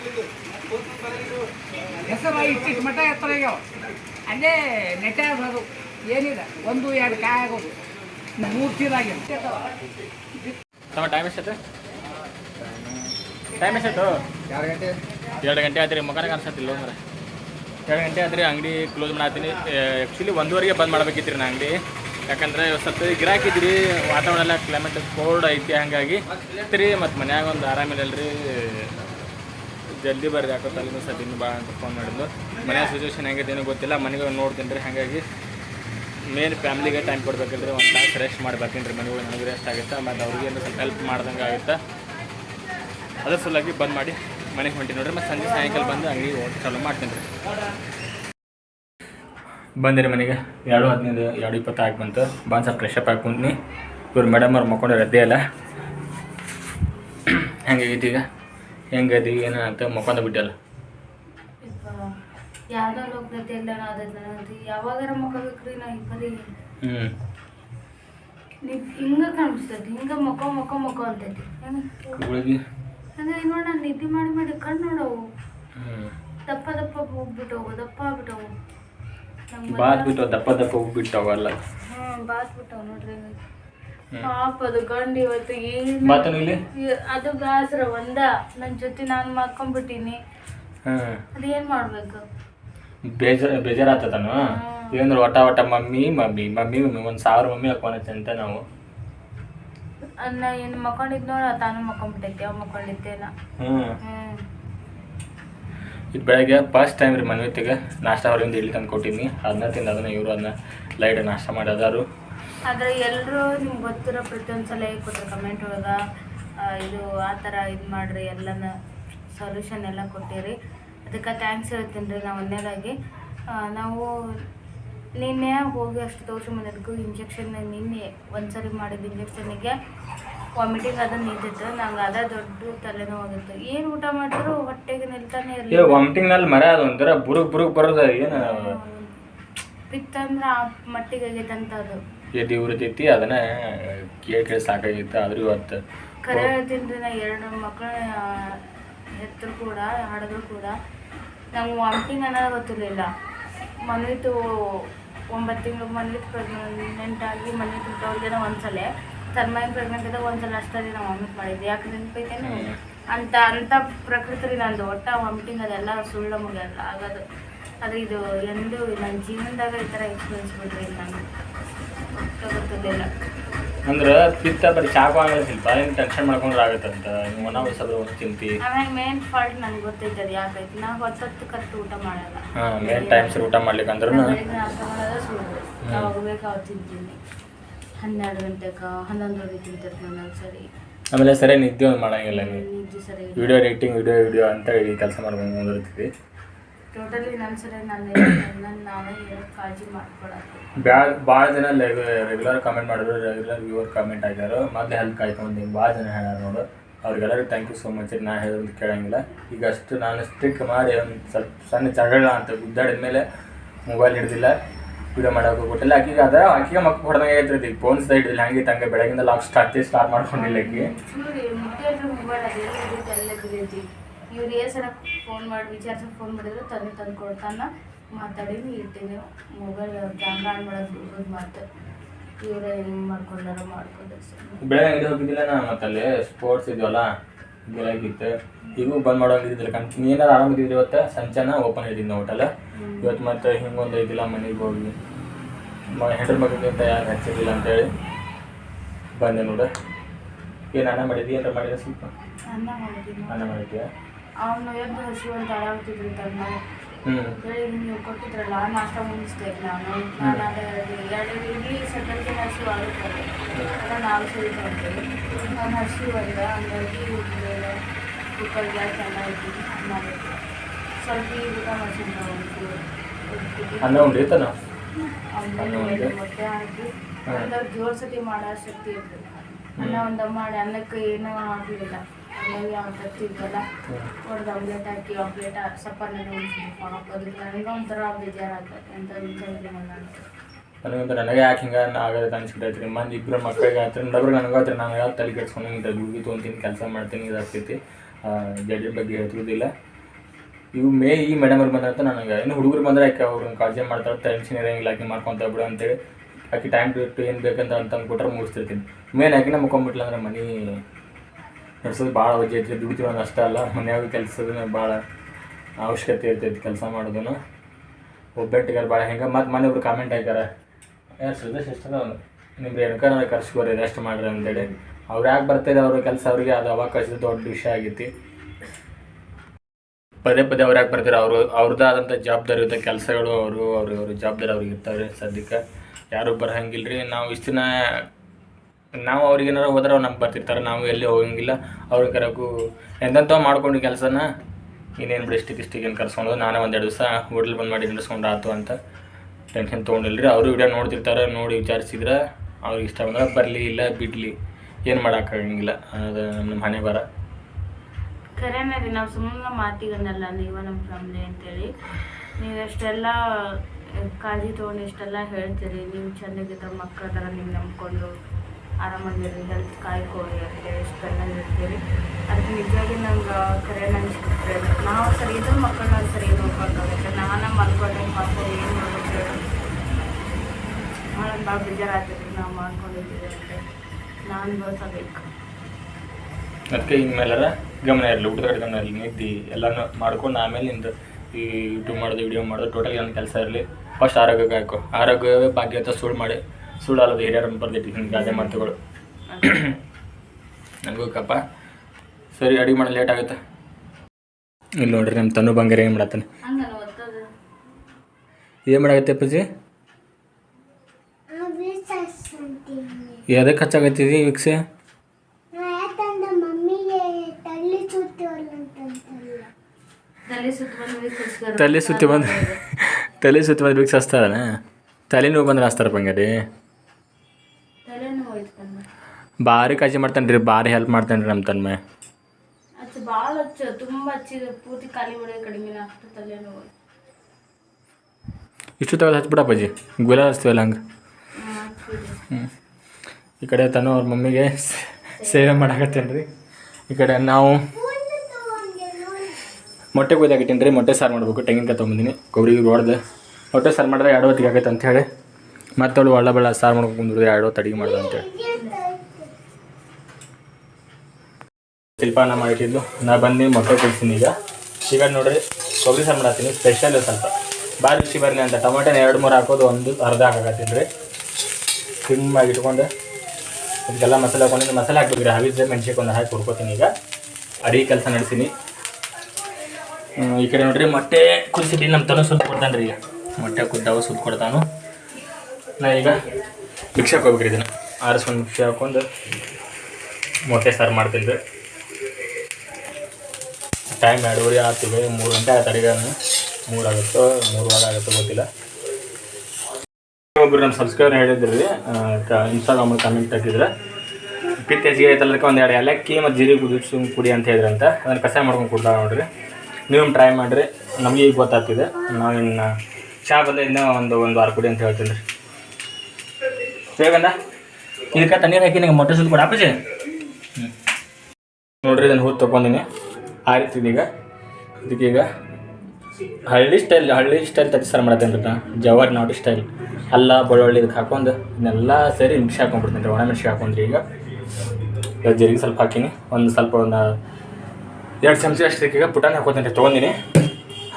ಹೆಸರು ಇಷ್ಟಿಷ್ಟು ಮಠ ಎತ್ತರ ಆಗ್ಯಾವ. ಅಲ್ಲೇ ನೆಟ್ಟೆ ಅದು ಏನಿಲ್ಲ ಒಂದು ಎರಡು ಕಾಯಿ ಆಗೋದು. ಮೂರು ಚೀಲ ಆಗ್ಯಾವ. ತಮ್ಮ ಟೈಮ್ ಎಷ್ಟೈತೆ ಟೈಮ್ ಎಷ್ಟಾಯ್ತು ಎರಡು ಗಂಟೆ ಆಯ್ತು. ರೀ ಮುಖಾನ ಅನ್ಸತ್ತಿಲ್ಲ ಅಂದ್ರೆ ಎರಡು ಗಂಟೆ ಆದ್ರೆ ಅಂಗಡಿ ಕ್ಲೋಸ್ ಮಾಡತ್ತೀನಿ. ಆ್ಯಕ್ಚುಲಿ ಒಂದುವರೆಗೆ ಬಂದ್ ಮಾಡ್ಬೇಕಿತ್ತು ರೀ ನಾ ಅಂಗಡಿ. ಯಾಕಂದ್ರೆ ಸ್ವಲ್ಪ ಗಿರಾಕಿದ್ರಿ ವಾತಾವರಣ ಎಲ್ಲ ಕ್ಲೈಮೇಟ್ ಕೋಲ್ಡ್ ಐತಿ, ಹಾಗಾಗಿ ರೀ ಮತ್ತು ಮನ್ಯಾಗ ಒಂದು ಆರಾಮಿಲ್ಲ ರೀ ಜಲ್ದಿ ಬರ್ರಿ, ಯಾಕೋ ತಲೆನೂ ಸ್ವಲ್ಪ ಇನ್ನು ಭಾಳ ಅಂತ ಫೋನ್ ಮಾಡಿದ್ದು ಮನೆಯ ಸಿಚುವೇಶನ್ ಹೆಂಗೈತೆ ಏನೋ ಗೊತ್ತಿಲ್ಲ, ಮನೆಗೆ ನೋಡ್ತೀನಿ ರೀ, ಹಾಗಾಗಿ ಮೇನ್ ಫ್ಯಾಮ್ಲಿಗೆ ಟೈಮ್ ಕೊಡ್ಬೇಕಲ್ರಿ, ಒಂದು ತಾಸು ರೆಸ್ಟ್ ರೀ ಮನೆಗಳು ನನಗೆ ರೆಸ್ಟ್ ಆಗುತ್ತೆ? ಮತ್ತು ಅವ್ರಿಗೆ ಏನು ಸ್ವಲ್ಪ ಹೆಲ್ಪ್ ಮಾಡ್ದಂಗೆ ಆಗುತ್ತೆ? ಅದ್ರ ಸಲುವಾಗಿ ಬಂದ್ ಮಾಡಿ ಮನೆಗೆ ಹೊಂಟಿ ನೋಡ್ರಿ, ಮತ್ತು ಸಂಜೆ ಸಾಯಂಕಾಲ ಬಂದು ಅಂಗಡಿ ಚಾಲೂ ಮಾಡ್ತೀನಿ ರೀ. ಬಂದಿರಿ ಮನೆಗೆ. ಎರಡು ಹದಿನೈದು ಎರಡು ಇಪ್ಪತ್ತು ಆಗಿ ಬಂತು. ಬಂದು ಸ್ವಲ್ಪ ಫ್ರೆಶ್ ಅಪ್ ಆಗಿ ಕುಂತ್ನಿ. ಇವ್ರು ಮೇಡಮ್ ಅವ್ರು ಮಕ್ಕೊಂಡು ರದ್ದೇ ಅಲ್ಲ ಹೆಂಗಾಗೈತಿ ಈಗ? ಅದೀಗ ಏನು ಅಂತ ಮಕ್ಕೊಂಡ ಬಿಟ್ಟಲ್ಲ? ಎಲ್ಲ ಅದೈತಿ ಯಾವಾಗಾರ ಮಕ್ಕೋಬೇಕ್ರಿ ನಾ ಹ್ಞೂ ಹಿಂಗ ಕಾಣಿಸ್ತೈತಿ ಹಿಂಗೆ ಮಕ್ಕೋ ಮಕ್ಕೋ ಮಕ್ಕೋ ಅಂತೈತಿ. ಹೆಂಗ ನೋಡ ನಿದ್ದೆ ಮಾಡಿ ಮಾಡಿ ಕಣ್ಣು ನೋಡವು. ದಪ್ಪ ದಪ್ಪ ಹೋಗ್ಬಿಟ್ಟವು ದಪ್ಪ ಆಗ್ಬಿಟ್ಟವು. ಬಾತ್ ಬಿಟ್ಟು ದಪ್ಪ ದಪ್ಪ ಹೋಗ್ಬಿಟ್ಟವಲ್ಲ ಹ್ಮ್ ಬಾತ್ ಬಿಟ್ಟವು ನೋಡ್ರಿ. ಪಾಪ ಅದು ಗಂಡು ಇವತ್ತು ಏನು ಇಲ್ಲಿ? ಅದು ಬ್ಯಾಸ್ರ ಒಂದ. ನನ್ನ ಜೊತೆ ನಾನು ಮಾಡ್ಕೊಂಡ್ಬಿಟ್ಟಿನಿ ಹಾಂ. ಅದು ಏನು ಮಾಡ್ಬೇಕು? ಬೇಜಾರ್ ಬೇಜಾರಾಗ್ತದನು ಏನಂದ್ರೆ ಒಟ್ಟ ಒಟ್ಟ ಮಮ್ಮಿ ಮಮ್ಮಿ ಮಮ್ಮಿ ಮಮ್ಮಿ ಒಂದು ಸಾವಿರ ಮಮ್ಮಿ ಹಾಕೋನತ್ತೆ ಅಂತ ನಾವು. ಅನ್ನ ಏನು ಮಕ್ಕೊಂಡಿದ್ ನೋಡ ತಾನು ಮಕ್ಕೊಂಡ್ಬಿಟ್ಟೈತಿ ಅವ್ ಮಕ್ಕೊಂಡಿದ್ದೇನ. ಹ್ಞೂ ಇದು ಬೆಳಗ್ಗೆ ಫಸ್ಟ್ ಟೈಮ್ ರೀ ಮನ್ವಿತಿಗೆ ನಾಷ್ಟ ಹೊರಗಿಂದ ಇಲ್ಲಿ ತಂದು ಕೊಟ್ಟಿನಿ. ಅದನ್ನ ತಿಂದು ಅದನ್ನ ಇವರು ಅದನ್ನ ಲೈಟ್ ನಾಷ್ಟ ಮಾಡಿ ಅದಾರು ಆದರೆ ಎಲ್ಲರೂ ನಿಮ್ಗೆ ಗೊತ್ತಿರೋ ಪ್ರತಿಯೊಂದು ಸಲ ಕೊಟ್ಟರು ಕಮೆಂಟ್ ಒಳಗೆ. ಇದು ಆ ಥರ ಇದು ಮಾಡಿರಿ, ಎಲ್ಲನ ಸೊಲ್ಯೂಷನ್ ಎಲ್ಲ ಕೊಟ್ಟಿರಿ. ಅದಕ್ಕೆ ಥ್ಯಾಂಕ್ಸ್ ಹೇಳ್ತೀನಿ ರೀ ನಾವು ಒಂದೇದಾಗಿ ನಾವು ನಿನ್ನೆ ಹೋಗಿ ಅಷ್ಟು ತೋರಿಸ್ಕೊಂಬಂದಿದ್ದಕ್ಕೂ ಇಂಜೆಕ್ಷನ್ ನಿನ್ನೆ ಒಂದ್ಸರಿ ಮಾಡಿದ ಇಂಜೆಕ್ಷನ್ನಿಗೆ ವಾಮಿಟಿಂಗ್ ಅದ ನಿಂತಿತ್ತು ನಂಗೆ ಅದ ದೊಡ್ಡ ತಲೆನೋವಾಗಿತ್ತು ಏನು ಊಟ ಮಾಡಿದ್ರು? ಹೊಟ್ಟೆಗೆ ನಿಲ್ತಾನೆ ಏ ವಾಮಿಟಿಂಗ್ನಲ್ಲಿ ಮರ ಅದು ಒಂಥರ ಬುರುಕ್ ಬುರುಕ್ ಬರೋದು ಏನು ಪಿತ್ತ ಅಂದ್ರೆ ಆ ಮಟ್ಟಿಗೆ ಆಗೈತಂತ ಅದು. ಎದಿ ಉರಿತೈತಿ ಅದನ್ನ ಕೇಳಿ ಕೇಳಿ ಸಾಕಾಗಿತ್ತು. ಆದ್ರೂ ಇವತ್ತು ಕರೆ ಹೇಳ್ತೀನಿ ನಾ ಎರಡು ಮಕ್ಕಳ ಹೆತ್ತರು ಕೂಡ ಹಾಡಿದ್ರು ಕೂಡ ನಂಗೆ ವಾಮಿಟಿಂಗ್ ಅನ್ನೋದು ಗೊತ್ತಿರಲಿಲ್ಲ. ಮನೇತು ಒಂಬತ್ತು ತಿಂಗಳು ಮನೇಲಿ ಪ್ರೆಗ್ನೆಂಟ್ ಆಗಿ ಮನೆ ಬಿಟ್ಟವ್ರಿಗೇನೋ ಒಂದ್ಸಲ. ತನ್ಮಯ ಪ್ರೆಗ್ನೆಂಟ್ ಇದ್ದಾಗ ಒಂದ್ಸಲ ಅಷ್ಟೇ ನಾವು ವಾಮಿಟ್ ಮಾಡಿದ್ದೆ. ಯಾಕೆ ನೆನಪೈತೇನೆ ಅಂತ ಅಂಥ ಪ್ರಕೃತಿ ನಂದು ಒಟ್ಟ ವಾಮಿಟಿಂಗ್ ಅದೆಲ್ಲ ಸುಳ್ಳು ನಮಗೆ ಆಗೋದು ಆದರೆ ಇದು ಎಂದು ನನ್ನ ಜೀವನದಾಗ ಈ ಥರ ಎಕ್ಸ್ಪೀರಿಯನ್ಸ್ ಬಿಡ್ರಿ ನಾನು ಗೊತ್ತಿಲ್ಲ. ಅಂದ್ರೆ ಪಿತ್ತ ಬರೀ ಚಾಕು ಆಗಲ್ಲ ಶಿಲ್ಪ ಏನು ಟೆನ್ಷನ್ ಮಾಡ್ಕೊಂಡ್ರೆ ಆಗತ್ತಂತ? ನೀವು ಮನ ವಯಸ್ಸಾದ್ರೆ ಒಂದು ಚಿಂತೆ. ಆಮೇಲೆ ಮೇನ್ ಫಾಲ್ಟ್ ನನಗೆ ಗೊತ್ತೈತೆ ಅದು ಯಾಕೈತಿ ನಾ ಹೊತ್ತೊತ್ತು ಕರೆಕ್ಟ್ ಊಟ ಮಾಡಲ್ಲ. ಹಾಂ ಮೇನ್ ಟೈಮ್ಸ್ ಊಟ ಮಾಡ್ಲಿಕ್ಕೆ ಅಂದ್ರೆ ಬೆಳಿಗ್ಗೆ ನಾಷ್ಟ ಮಾಡೋದು ಸುಳ್ಳು. ಯಾವಾಗ ಬೇಕು ಅವಾಗ ತಿಂತೀನಿ. ಹನ್ನೆರಡು ಗಂಟೆಗೆ ಹನ್ನೊಂದುವರೆ ತಿಂತಿರ್ತೀನಿ ಒಂದೊಂದು ಸರಿ ಆಮೇಲೆ ಸರಿ ನಿದ್ದೆ ಒಂದು ಮಾಡಂಗಿಲ್ಲ ನೀವು ನಿದ್ದೆ ಸರಿ ವಿಡಿಯೋ ಎಡಿಟಿಂಗ್ ವಿಡಿಯೋ ವಿಡಿಯೋ ಅಂತ ಈ ಕೆಲಸ ಮಾಡ್ಕೊಂಡು ಮುಂದಿರ್ತೀವಿ ಟೋಟಲಿ ನನ್ನ ಸರಿ ನಾನು ನನ್ನ ನಾವೇ ಏನೋ ಕಾಳಜಿ ಮಾಡ್ಕೊಳಕ್ಕೆ ಬ್ಯಾ ಭಾಳ ಜನ ರೆಗ್ಯುಲರ್ ಕಮೆಂಟ್ ಮಾಡಿದ್ರು ರೆಗ್ಯುಲರ್ ವ್ಯೂವರ್ ಕಮೆಂಟ್ ಆಗ್ಯಾರ ಮೊದಲು ಹೆಲ್ಪ್ ಕಾಯ್ಕೊಂಡು ಭಾಳ ಜನ ಹೇಳ್ಯಾರ ನೋಡು. ಅವ್ರಿಗೆಲ್ಲರೂ ಥ್ಯಾಂಕ್ ಯು ಸೋ ಮಚ್ ನಾ ಹೇಳೋದು ಕೇಳಂಗಿಲ್ಲ. ಈಗ ಅಷ್ಟು ನಾನು ಸ್ಟ್ರಿಕ್ ಮಾಡಿ ಒಂದು ಸ್ವಲ್ಪ ಸಣ್ಣ ಜಗಳ ಅಂತ ಗುದ್ದಾಡಿದ ಮೇಲೆ ಮೊಬೈಲ್ ಹಿಡ್ದಿಲ್ಲ. ವಿಡಿಯೋ ಮಾಡೋಕೆ ಕೊಟ್ಟಿಲ್ಲ ಆಕಿಗೆ ಅದ ಆಕಿಗೆ ಮಕ್ಕ ಹೊಡೆದಂಗೆ ಆಗೈತ್ರಿ ಈಗ ಫೋನ್ ಸೈಡ್ ಇಲ್ಲಿ ಹಂಗೆ ಹಂಗೆ ಬೆಳಗಿಂದ ಲಾಕ್ ಸ್ಟಾರ್ಟ್ ಸ್ಟಾರ್ಟ್ ಮಾಡ್ಕೊಂಡಿಲ್ಲ ಆಕಿ. ಇವ್ರು ಏ ಸಲ ಫೋನ್ ಮಾಡಿ ವಿಚಾರಿಸಿ ಫೋನ್ ಮಾಡಿದ್ರು ತಂದು ತಂದು ಕೊಡ್ತಾನ. ಮಾತಾಡಿ ಇರ್ತೀನಿ. ಮೊಬೈಲ್ ಕ್ಯಾಮ್ರಾ ಆನ್ ಮಾಡೋದು ಬಿಡೋದು ಮಾತು. ಇವರೇ ಹೆಂಗೆ ಮಾಡ್ಕೊಂಡಾರ ಮಾಡ್ಕೊಂಡ್ರೆ ಬೆಳಗ್ಗೆ ಹೋಗಿದ್ದಿಲ್ಲ ನಾ ಮತ್ತೆ ಅಲ್ಲಿ ಸ್ಪೋರ್ಟ್ಸ್ ಇದೆಯಲ್ಲ ಬೆಳಗಿತ್ತು ಈಗೂ ಬಂದ್ ಮಾಡೋಂಗಿದ್ದಿಲ್ಲ ಕಂಟಿನ್ಯೂ ಏನಾರು ಆರಾಮಿದ್ದಿದ್ರೆ ಇವತ್ತು ಸಂಚನ ಓಪನ್ ಇದ್ದೀನಿ ಹೋಟೆಲ್ ಇವತ್ತು ಮತ್ತೆ ಹಿಂಗೊಂದು ಐದಿಲ್ಲ ಮನೆಗೆ ಹೋಗಿ ಮ ಹೆಂಡ್ರ ಮಗನಿಗೆ ಅಂತ ಯಾರು ಹಚ್ಚಿದ್ದಿಲ್ಲ ಅಂತೇಳಿ ಬಂದೆ ನೋಡ. ಏನು ಅನ್ನ ಮಾಡಿದ್ವಿ ಏನಾರ ಮಾಡಿದ ಸ್ವಲ್ಪ ಅನ್ನ ಮಾಡಿದ್ಯಾ? ಅವನು ಎದ್ದು ಹಸಿವು ಅಂತ ನೀವು ಕೊಟ್ಟಿದ್ರಲ್ಲ ನಾಷ್ಟ ಮುಗಿಸ್ತೇವೆ ನಾನು. ಎರಡು ಇಡ್ಲಿ ಹಸಿವು ಆಗುತ್ತೆ ನಾವು ಸರಿ ನಾನು ಹಸಿವು ಹಂಗಾಗಿ ಕುಕ್ಕರ್ ಗ್ಯಾಸ್ ಎಲ್ಲ ಸ್ವಲ್ಪ ಈ ಊಟ ಮಾಡ್ಸಿದ್ದ ಅನ್ನ ಮೊಟ್ಟೆ ಹಾಕಿ ಅಂದ್ರೆ ಜೋರ್ ಸತಿ ಮಾಡೋ ಶಕ್ತಿ ಇರ್ತದೆ ಅನ್ನ ಒಂದು ಮಾಡಿ ಅನ್ನಕ್ಕೆ ಏನೂ ಆಗಲಿಲ್ಲ. ಹಂಗಾಗಿ ಆ ತಿಂತಲ್ಲ ಹೊಡೆದು ಆಮ್ಲೆಟ್ ಹಾಕಿ ಆಮ್ಲೆಟ್ ಸಪ್ಪನ್ನ ಅದಕ್ಕೆ ನನಗೆ ಒಂಥರ ಬೇಜಾರಾಗ್ತದೆ ಅಂತ. ವಿಚಾರ ನಾನು ನನಗಂತ ನನಗೆ ಯಾಕೆ ಹಿಂಗೆ ಆಗತ್ತೆ ಅನ್ಸ್ಬಿಟ್ಟೈತೆ ರೀ ಮಂದಿ ಇಬ್ಬರು ಮಕ್ಕಳಿಗೆ ಆಯ್ತು. ಡಬ್ರು ನನಗೆ ಆಯ್ತು. ನಾನು ಯಾವ ತಲೆ ಕೆಡ್ಸ್ಕೊಂಡಂಗೆ ದುಡ್ಡು ತೊಗೊಂತೀನಿ ಕೆಲಸ ಮಾಡ್ತೀನಿ, ಇದಾಗ್ತೈತಿ. ಜಡ್ಜ್ ಬಗ್ಗೆ ಹೇಳ್ತಿರೋದಿಲ್ಲ. ಇವು ಮೇ ಈ ಮೇಡಮರು ಬಂದಂತ ನನಗೆ ಇನ್ನು ಹುಡುಗರು ಬಂದ್ರೆ ಆಕೆ ಅವ್ರನ್ನ ಕಾಳಜಿ ಮಾಡ್ತಾರೆ? ಟೆನ್ಷನ್ ಇರೋಂಗಿಲ್ಲ ಆಕೆ ಮಾಡ್ಕೊತ ಬಿಡು ಅಂತೇಳಿ. ಆಕೆ ಟೈಮ್ ಟು ಏನು ಬೇಕಂತ ಅಂತ ಕೊಟ್ಟರೆ ಮುಗಿಸ್ತಿರ್ತೀನಿ. ಮೇನ್ ಆಕಿನ ಮುಕೊಂಬಿಟ್ಲ ಅಂದ್ರೆ ಮನೆ ನಡ್ಸೋದು ಭಾಳ ಐತಿ, ದುಡಿತೀವಿ ಅಷ್ಟೇ ಅಲ್ಲ, ಮನೆಯಾಗ ಕೆಲಸದ ಭಾಳ ಅವಶ್ಯಕತೆ ಇರ್ತೈತಿ ಕೆಲಸ ಮಾಡೋದನ್ನು. ಒಬ್ಬಟ್ಟಿಗಾರ ಭಾಳ ಹೆಂಗೆ, ಮತ್ತು ಮನೆ ಕಾಮೆಂಟ್ ಹಾಕ್ಯಾರ ಯಾರು ಶ್ರದ್ಧಾ ಸಿಸ್ಟರ್ ನಿಮ್ಗೆ ನಿಮ್ಮ ರೇಣುಕಾನ ಕರ್ಸ್ಕೋರಿ ರೆಸ್ಟ್ ಮಾಡ್ರಿ ಅಂತೇಳಿ ಅವ್ರು ಯಾಕೆ ಬರ್ತಾರೆ ಅವ್ರ ಕೆಲಸ ಅವ್ರಿಗೆ ಅದು ಅವಕಾಶ ದೊಡ್ಡ ವಿಷಯ ಆಗೈತಿ. ಪದೇ ಪದೇ ಅವ್ರು ಯಾಕೆ ಬರ್ತಾರೆ, ಅವರು ಅವ್ರದ್ದು ಆದಂಥ ಜವಾಬ್ದಾರಿ ಇರುತ್ತೆ, ಕೆಲಸಗಳು ಅವರು, ಅವ್ರ ಅವ್ರ ಜವಾಬ್ದಾರಿ ಅವ್ರಿಗೆ ಇರ್ತಾವೆ ಸದ್ಯಕ್ಕೆ. ಯಾರು ಬರೋಂಗಿಲ್ಲ ರೀ ನಾವು ಇಷ್ಟು ದಿನ ನಾವು ಅವ್ರಿಗೆ ಹೋದ್ರೆ ಅವ್ರು ನಮ್ಗೆ ಬರ್ತಿರ್ತಾರೆ. ನಾವು ಎಲ್ಲಿ ಹೋಗಂಗಿಲ್ಲ. ಅವ್ರ ಕರಕು ಎಂತೆಂಥವು ಮಾಡ್ಕೊಂಡು ಕೆಲಸನ ಇನ್ನೇನು ಬಿಡಿ ಇಷ್ಟಿಕ್ ಇಷ್ಟಿಗೆ ಏನು ಕರ್ಸ್ಕೊಂಡು ನಾನೇ ಒಂದೆರಡು ದಿವಸ ಹೋಟ್ಲ್ ಬಂದ್ ಮಾಡಿ ನಡೆಸ್ಕೊಂಡು ಆಯ್ತು ಅಂತ ಟೆನ್ಷನ್ ತೊಗೊಂಡಿಲ್ಲ ರೀ ಅವರು ವಿಡಿಯೋ ನೋಡ್ತಿರ್ತಾರೆ, ನೋಡಿ ವಿಚಾರಿಸಿದ್ರೆ ಅವ್ರಿಗೆ ಇಷ್ಟ ಬಂದ್ರೆ ಬರಲಿ, ಇಲ್ಲ ಬಿಡಲಿ, ಏನು ಮಾಡೋಕ್ಕಾಗಂಗಿಲ್ಲ ಅದು ನಮ್ಮ ಹಣೆ ಬರ ರೀ, ನಾವು ಸುಮ್ಮನೆ ಮಾತಿಗನ್ನಲ್ಲ ನೀವು ನಮ್ಮ ಫ್ಯಾಮ್ಲಿ ಅಂತೇಳಿ. ನೀವು ಎಷ್ಟೆಲ್ಲ ಕಾಳಜಿ ತೊಗೊಂಡು ಇಷ್ಟೆಲ್ಲ ಹೇಳ್ತೀರಿ ನೀವು ಚೆನ್ನಾಗಿದ್ದ ಮಕ್ಕಳ ಥರ ನೀವು ನಂಬ್ಕೊಂಡು ಆರಾಮಾಗಿರಿ ಹೆಲ್ತ್ ಕಾಯ್ಕೋರಿ ಅಂತೇಳಿ ಹೇಳ್ತೀರಿ. ಅದಕ್ಕೆ ನಿಜವಾಗಿ ನಂಗೆ ಕರೆ ಅನಿಸ್ಬಿಟ್ರೆ ನಾವು ಸರಿ ಇದ್ರೆ ಮಕ್ಕಳನ್ನ ಸರಿ ನೋಡ್ಬೇಕಾಗುತ್ತೆ ನಾನು ಮಲ್ಕೊಂಡು ಮಾಡ್ಕೊಂಡು ಏನು ಮಾಡ್ಬೇಕು ಹೇಳು. ಭಾಳ ಬೇಜಾರಾಗ್ತದೆ ನಾವು ಮಾಡ್ಕೊಂಡಿದ್ದೀವಿ ಅಂತ ನಾನು ಬಳಸಬೇಕು ಅದಕ್ಕೆ ಇನ್ಮೇಲಾರ ಗಮನ ಇರಲಿ ಊಟದ ಗಮನ ಇರಲಿ, ನಿದ್ದೆ ಎಲ್ಲನೂ ಮಾಡ್ಕೊಂಡು ಆಮೇಲೆ ನಿಂದು ಈ ಯೂಟ್ಯೂಬ್ ಮಾಡೋದು ವಿಡಿಯೋ ಮಾಡೋದು ಟೋಟಲ್ ಏನು ಕೆಲಸ ಇರಲಿ, ಫಸ್ಟ್ ಆರೋಗ್ಯ ಕಾಯ್ಕೊ ಆರೋಗ್ಯವೇ ಭಾಗ್ಯ ಅಂತ ಸುಳ್ಳು ಮಾಡಿ. ಸುಳ್ಳು ಹಿರಿಯರನ್ನು ಬರ್ದಿಟ್ಟು ಗಾದೆ ಮಾತುಗಳು. ನನಗೋಕಪ್ಪ ಸರಿ ಅಡುಗೆ ಮಾಡಲು ಲೇಟ್ ಆಗುತ್ತೆ. ಇಲ್ಲಿ ನೋಡ್ರಿ ನಮ್ಮ ತನು ಬಂಗಾರ ಏನು ಮಾಡತ್ತಾನೆ? ಏನು ಮಾಡಾಗತ್ತೆ ಅಪ್ಪಾಜಿ? ಎದಕ್ಕೆ ಹಚ್ಚಾಗತ್ತಿದಿ ವಿಕ್ಸೆ ತಲೆ ಸುತ್ತ ಬಂದು ತಲೆ ಸುತ್ತಿ ಬಂದು ತಲೆ ವಿಕ್ಸ್ ಹಚ್ತಾರನ? ತಲೆನೋವು ಬಂದ್ರೆ ಹಚ್ತಾರಪ್ಪ ಹಂಗಾರಿ. ಭಾರಿ ಕಾಳಜಿ ಮಾಡ್ತಾನೆ ರೀ ಭಾರಿ ಹೆಲ್ಪ್ ಮಾಡ್ತಾನೆ ರೀ ನಮ್ಮ ತನ್ಮೆ ಹಚ್ಚ ಭಾಳ ಹಚ್ಚ ತುಂಬ ಹಚ್ಚಿದ್ರೆ ಪೂರ್ತಿ ಖಾಲಿ ಬಿಡೋದು ಕಡಿಮೆ ಆಗ್ತದೆ ತಲೆನೋವು ಐತೆ. ಇಷ್ಟು ತೆಗೆದು ಹಚ್ಬಿಡಪ್ಪಾಜಿ ಗುಲ ಹಚ್ತೀವಲ್ಲ ಹಂಗೆ. ಹ್ಞೂ ಈ ಕಡೆ ತಾನು ಅವ್ರ ಮಮ್ಮಿಗೆ ಸೇವೆ ಮಾಡಾಕತ್ತೇನೆ ರೀ ಈ ಕಡೆ ನಾವು ಮೊಟ್ಟೆ ಕೊಯ್ದಾಕಿಟ್ಟೀನಿ ರೀ ಮೊಟ್ಟೆ ಸಾರು ಮಾಡ್ಬೇಕು ತೆಂಗಿನಕಾಯಿ ತೊಗೊಂಬಂದಿನಿ ಕೊಬ್ಬರಿ ಹೊಡೆದು ಮೊಟ್ಟೆ ಸಾರು ಮಾಡಿದ್ರೆ ಎರಡು ಹೊತ್ತಿಗೆ ಆಗೈತೆ ಅಂತೇಳಿ ಮತ್ತೆ ಅವಳು ಒಳ್ಳೆ ಬೆಳ್ಳ ಸಾರು ಮಾಡ್ಕೊಂಡು ಎರಡು ಹೊತ್ತು ಅಡುಗೆ ಮಾಡ್ದೆ ಅಂತೇಳಿ ಶಿಲ್ಪಾನ ಮಾಡಿಟ್ಟಿದ್ದು. ನಾ ಬಂದು ಮೊಟ್ಟೆ ಕೊಡ್ತೀನಿ ಈಗ. ಈಗ ನೋಡ್ರಿ ಕೊಬ್ಬರಿ ಸಾರು ಮಾಡತ್ತೀನಿ ಸ್ಪೆಷಲ್ ಸ್ವಲ್ಪ. ಭಾರಿ ರುಚಿ ಬರಲಿ ಅಂತ. ಟೊಮೆಟೊನ ಎರಡು ಮೂರು ಹಾಕೋದು, ಒಂದು ಅರ್ಧ ಹಾಕಾಕತ್ತೀನಿ ರೀ. ಸಿಮ್ಮಾಗಿ ಇಟ್ಕೊಂಡು. ಇದಕ್ಕೆಲ್ಲ ಮಸಾಲೆ ಹಾಕೊಂಡು ಮಸಾಲೆ ಹಾಕ್ಬೇಕ್ರಿ. ಹವಿದ್ರೆ ಮೆಣಸಿಕೊಂಡು ಹಾಕಿ ಹುರ್ಕೋತೀನಿ ಈಗ. ಅಡಿಗೆ ಕೆಲಸ ನಡೆಸೀನಿ ಈ ಕಡೆ ನೋಡ್ರಿ, ಮೊಟ್ಟೆ ಕುದಿಸಿಟ್ಟು ನಮ್ಮ ತನೂ ಸುತ್ತ ಕೊಡ್ತಾನೆ ರೀ ಈಗ. ಮೊಟ್ಟೆ ಕುದ್ದಾವ ಸುತ್ತ ಕೊಡ್ತಾನು. ನಾ ಈಗ ಮಿಕ್ಸಿ ಹೋಗ್ಬೇಕ್ರಿ ಇದನ್ನು. ಆರಿಸ್ಕೊಂಡು ಮಿಕ್ಸಿ ಹಾಕೊಂಡು ಮೊಟ್ಟೆ ಸಾರು ಮಾಡ್ತೀನಿ ರೀ. ಟೈಮ್ ಎರಡೂವರೆ ಆಗ್ತೀವಿ ಮೂರು ಗಂಟೆ ಆಯ್ತು ಅಡಿಗೆ ಮೂರು ಆಗುತ್ತೋ ಮೂರುವರೆ ಆಗುತ್ತೋ ಗೊತ್ತಿಲ್ಲ. ಒಬ್ರು ನಮ್ಮ ಸಬ್ಸ್ಕ್ರೈಬರ್ ಹೇಳಿದ್ರಿ ರೀ ಇನ್ಸ್ಟಾಗ್ರಾಮಲ್ಲಿ ಕಮೆಂಟ್ ಹಾಕಿದ್ರೆ. ಪಿತ್ತ ಹೆಚ್ಚಿಗೆ ಐತಲ್ಲಕ್ಕೆ ಒಂದು ಎರಡು ಏಲಕ್ಕಿ ಮತ್ತು ಜೀರಿಗೆ ಕುದಿಸು ಕುಡಿ ಅಂತ ಹೇಳಿದ್ರಂತ ಅದನ್ನು ಕಷಾಯ ಮಾಡ್ಕೊಂಡು ಕುಡ್ದಾಗ ನೋಡ್ರಿ. ನೀವು ಟ್ರೈ ಮಾಡಿರಿ. ನಮಗೆ ಈಗ ಗೊತ್ತಾಗ್ತಿದೆ. ನಾವು ಇನ್ನು ಚಹಾ ಬಂದ ಇನ್ನೂ ಒಂದು ಒಂದು ವಾರ ಕುಡಿ ಅಂತ ಹೇಳ್ತೀನಿ ರೀ. ಬೇಗಂದ ಇದಕ್ಕೆ ತಣ್ಣೀರು ಹಾಕಿ ನಿಮಗೆ ಮೊಟ್ಟೆ ಸುಲ್ ಕೊಡಿ ಅಪ್ಪಾಜಿ ಹ್ಞೂ ನೋಡ್ರಿ, ಇದನ್ನು ಹೂ ತೊಗೊಂಡಿನಿ. ಆರಿತೀನಿ ಈಗ. ಹಳ್ಳಿ ಸ್ಟೈಲ್ ಹಳ್ಳಿ ಸ್ಟೈಲ್ ತತ್ತಿ ಸಾರು ಮಾಡತ್ತೇನೆ ರೀ ನಾ ಜವಾರಿ ನಾಟಿ ಸ್ಟೈಲ್ ಅಲ್ಲ ಬೆಳ್ಳುಳ್ಳಿ ಇದಕ್ಕೆ ಹಾಕೊಂಡು, ಇದನ್ನೆಲ್ಲ ಸೇರಿ ಮಿಕ್ಸಿ ಹಾಕೊಂಡ್ಬಿಡ್ತೀನಿ ರೀ ಒಣ ಮಿರ್ಚಿ ಹಾಕೊಂಡ್ರಿ ಈಗ. ಜೀರಿಗೆ ಸ್ವಲ್ಪ ಹಾಕೀನಿ. ಒಂದು ಸ್ವಲ್ಪ ಒಂದು, ಎರಡು ಚಮಚ ಅಷ್ಟು ಈಗ ಪುಟಾಣಿ ಹಾಕೋತೀನಿ ರೀ ತೊಗೊಂಡಿನಿ.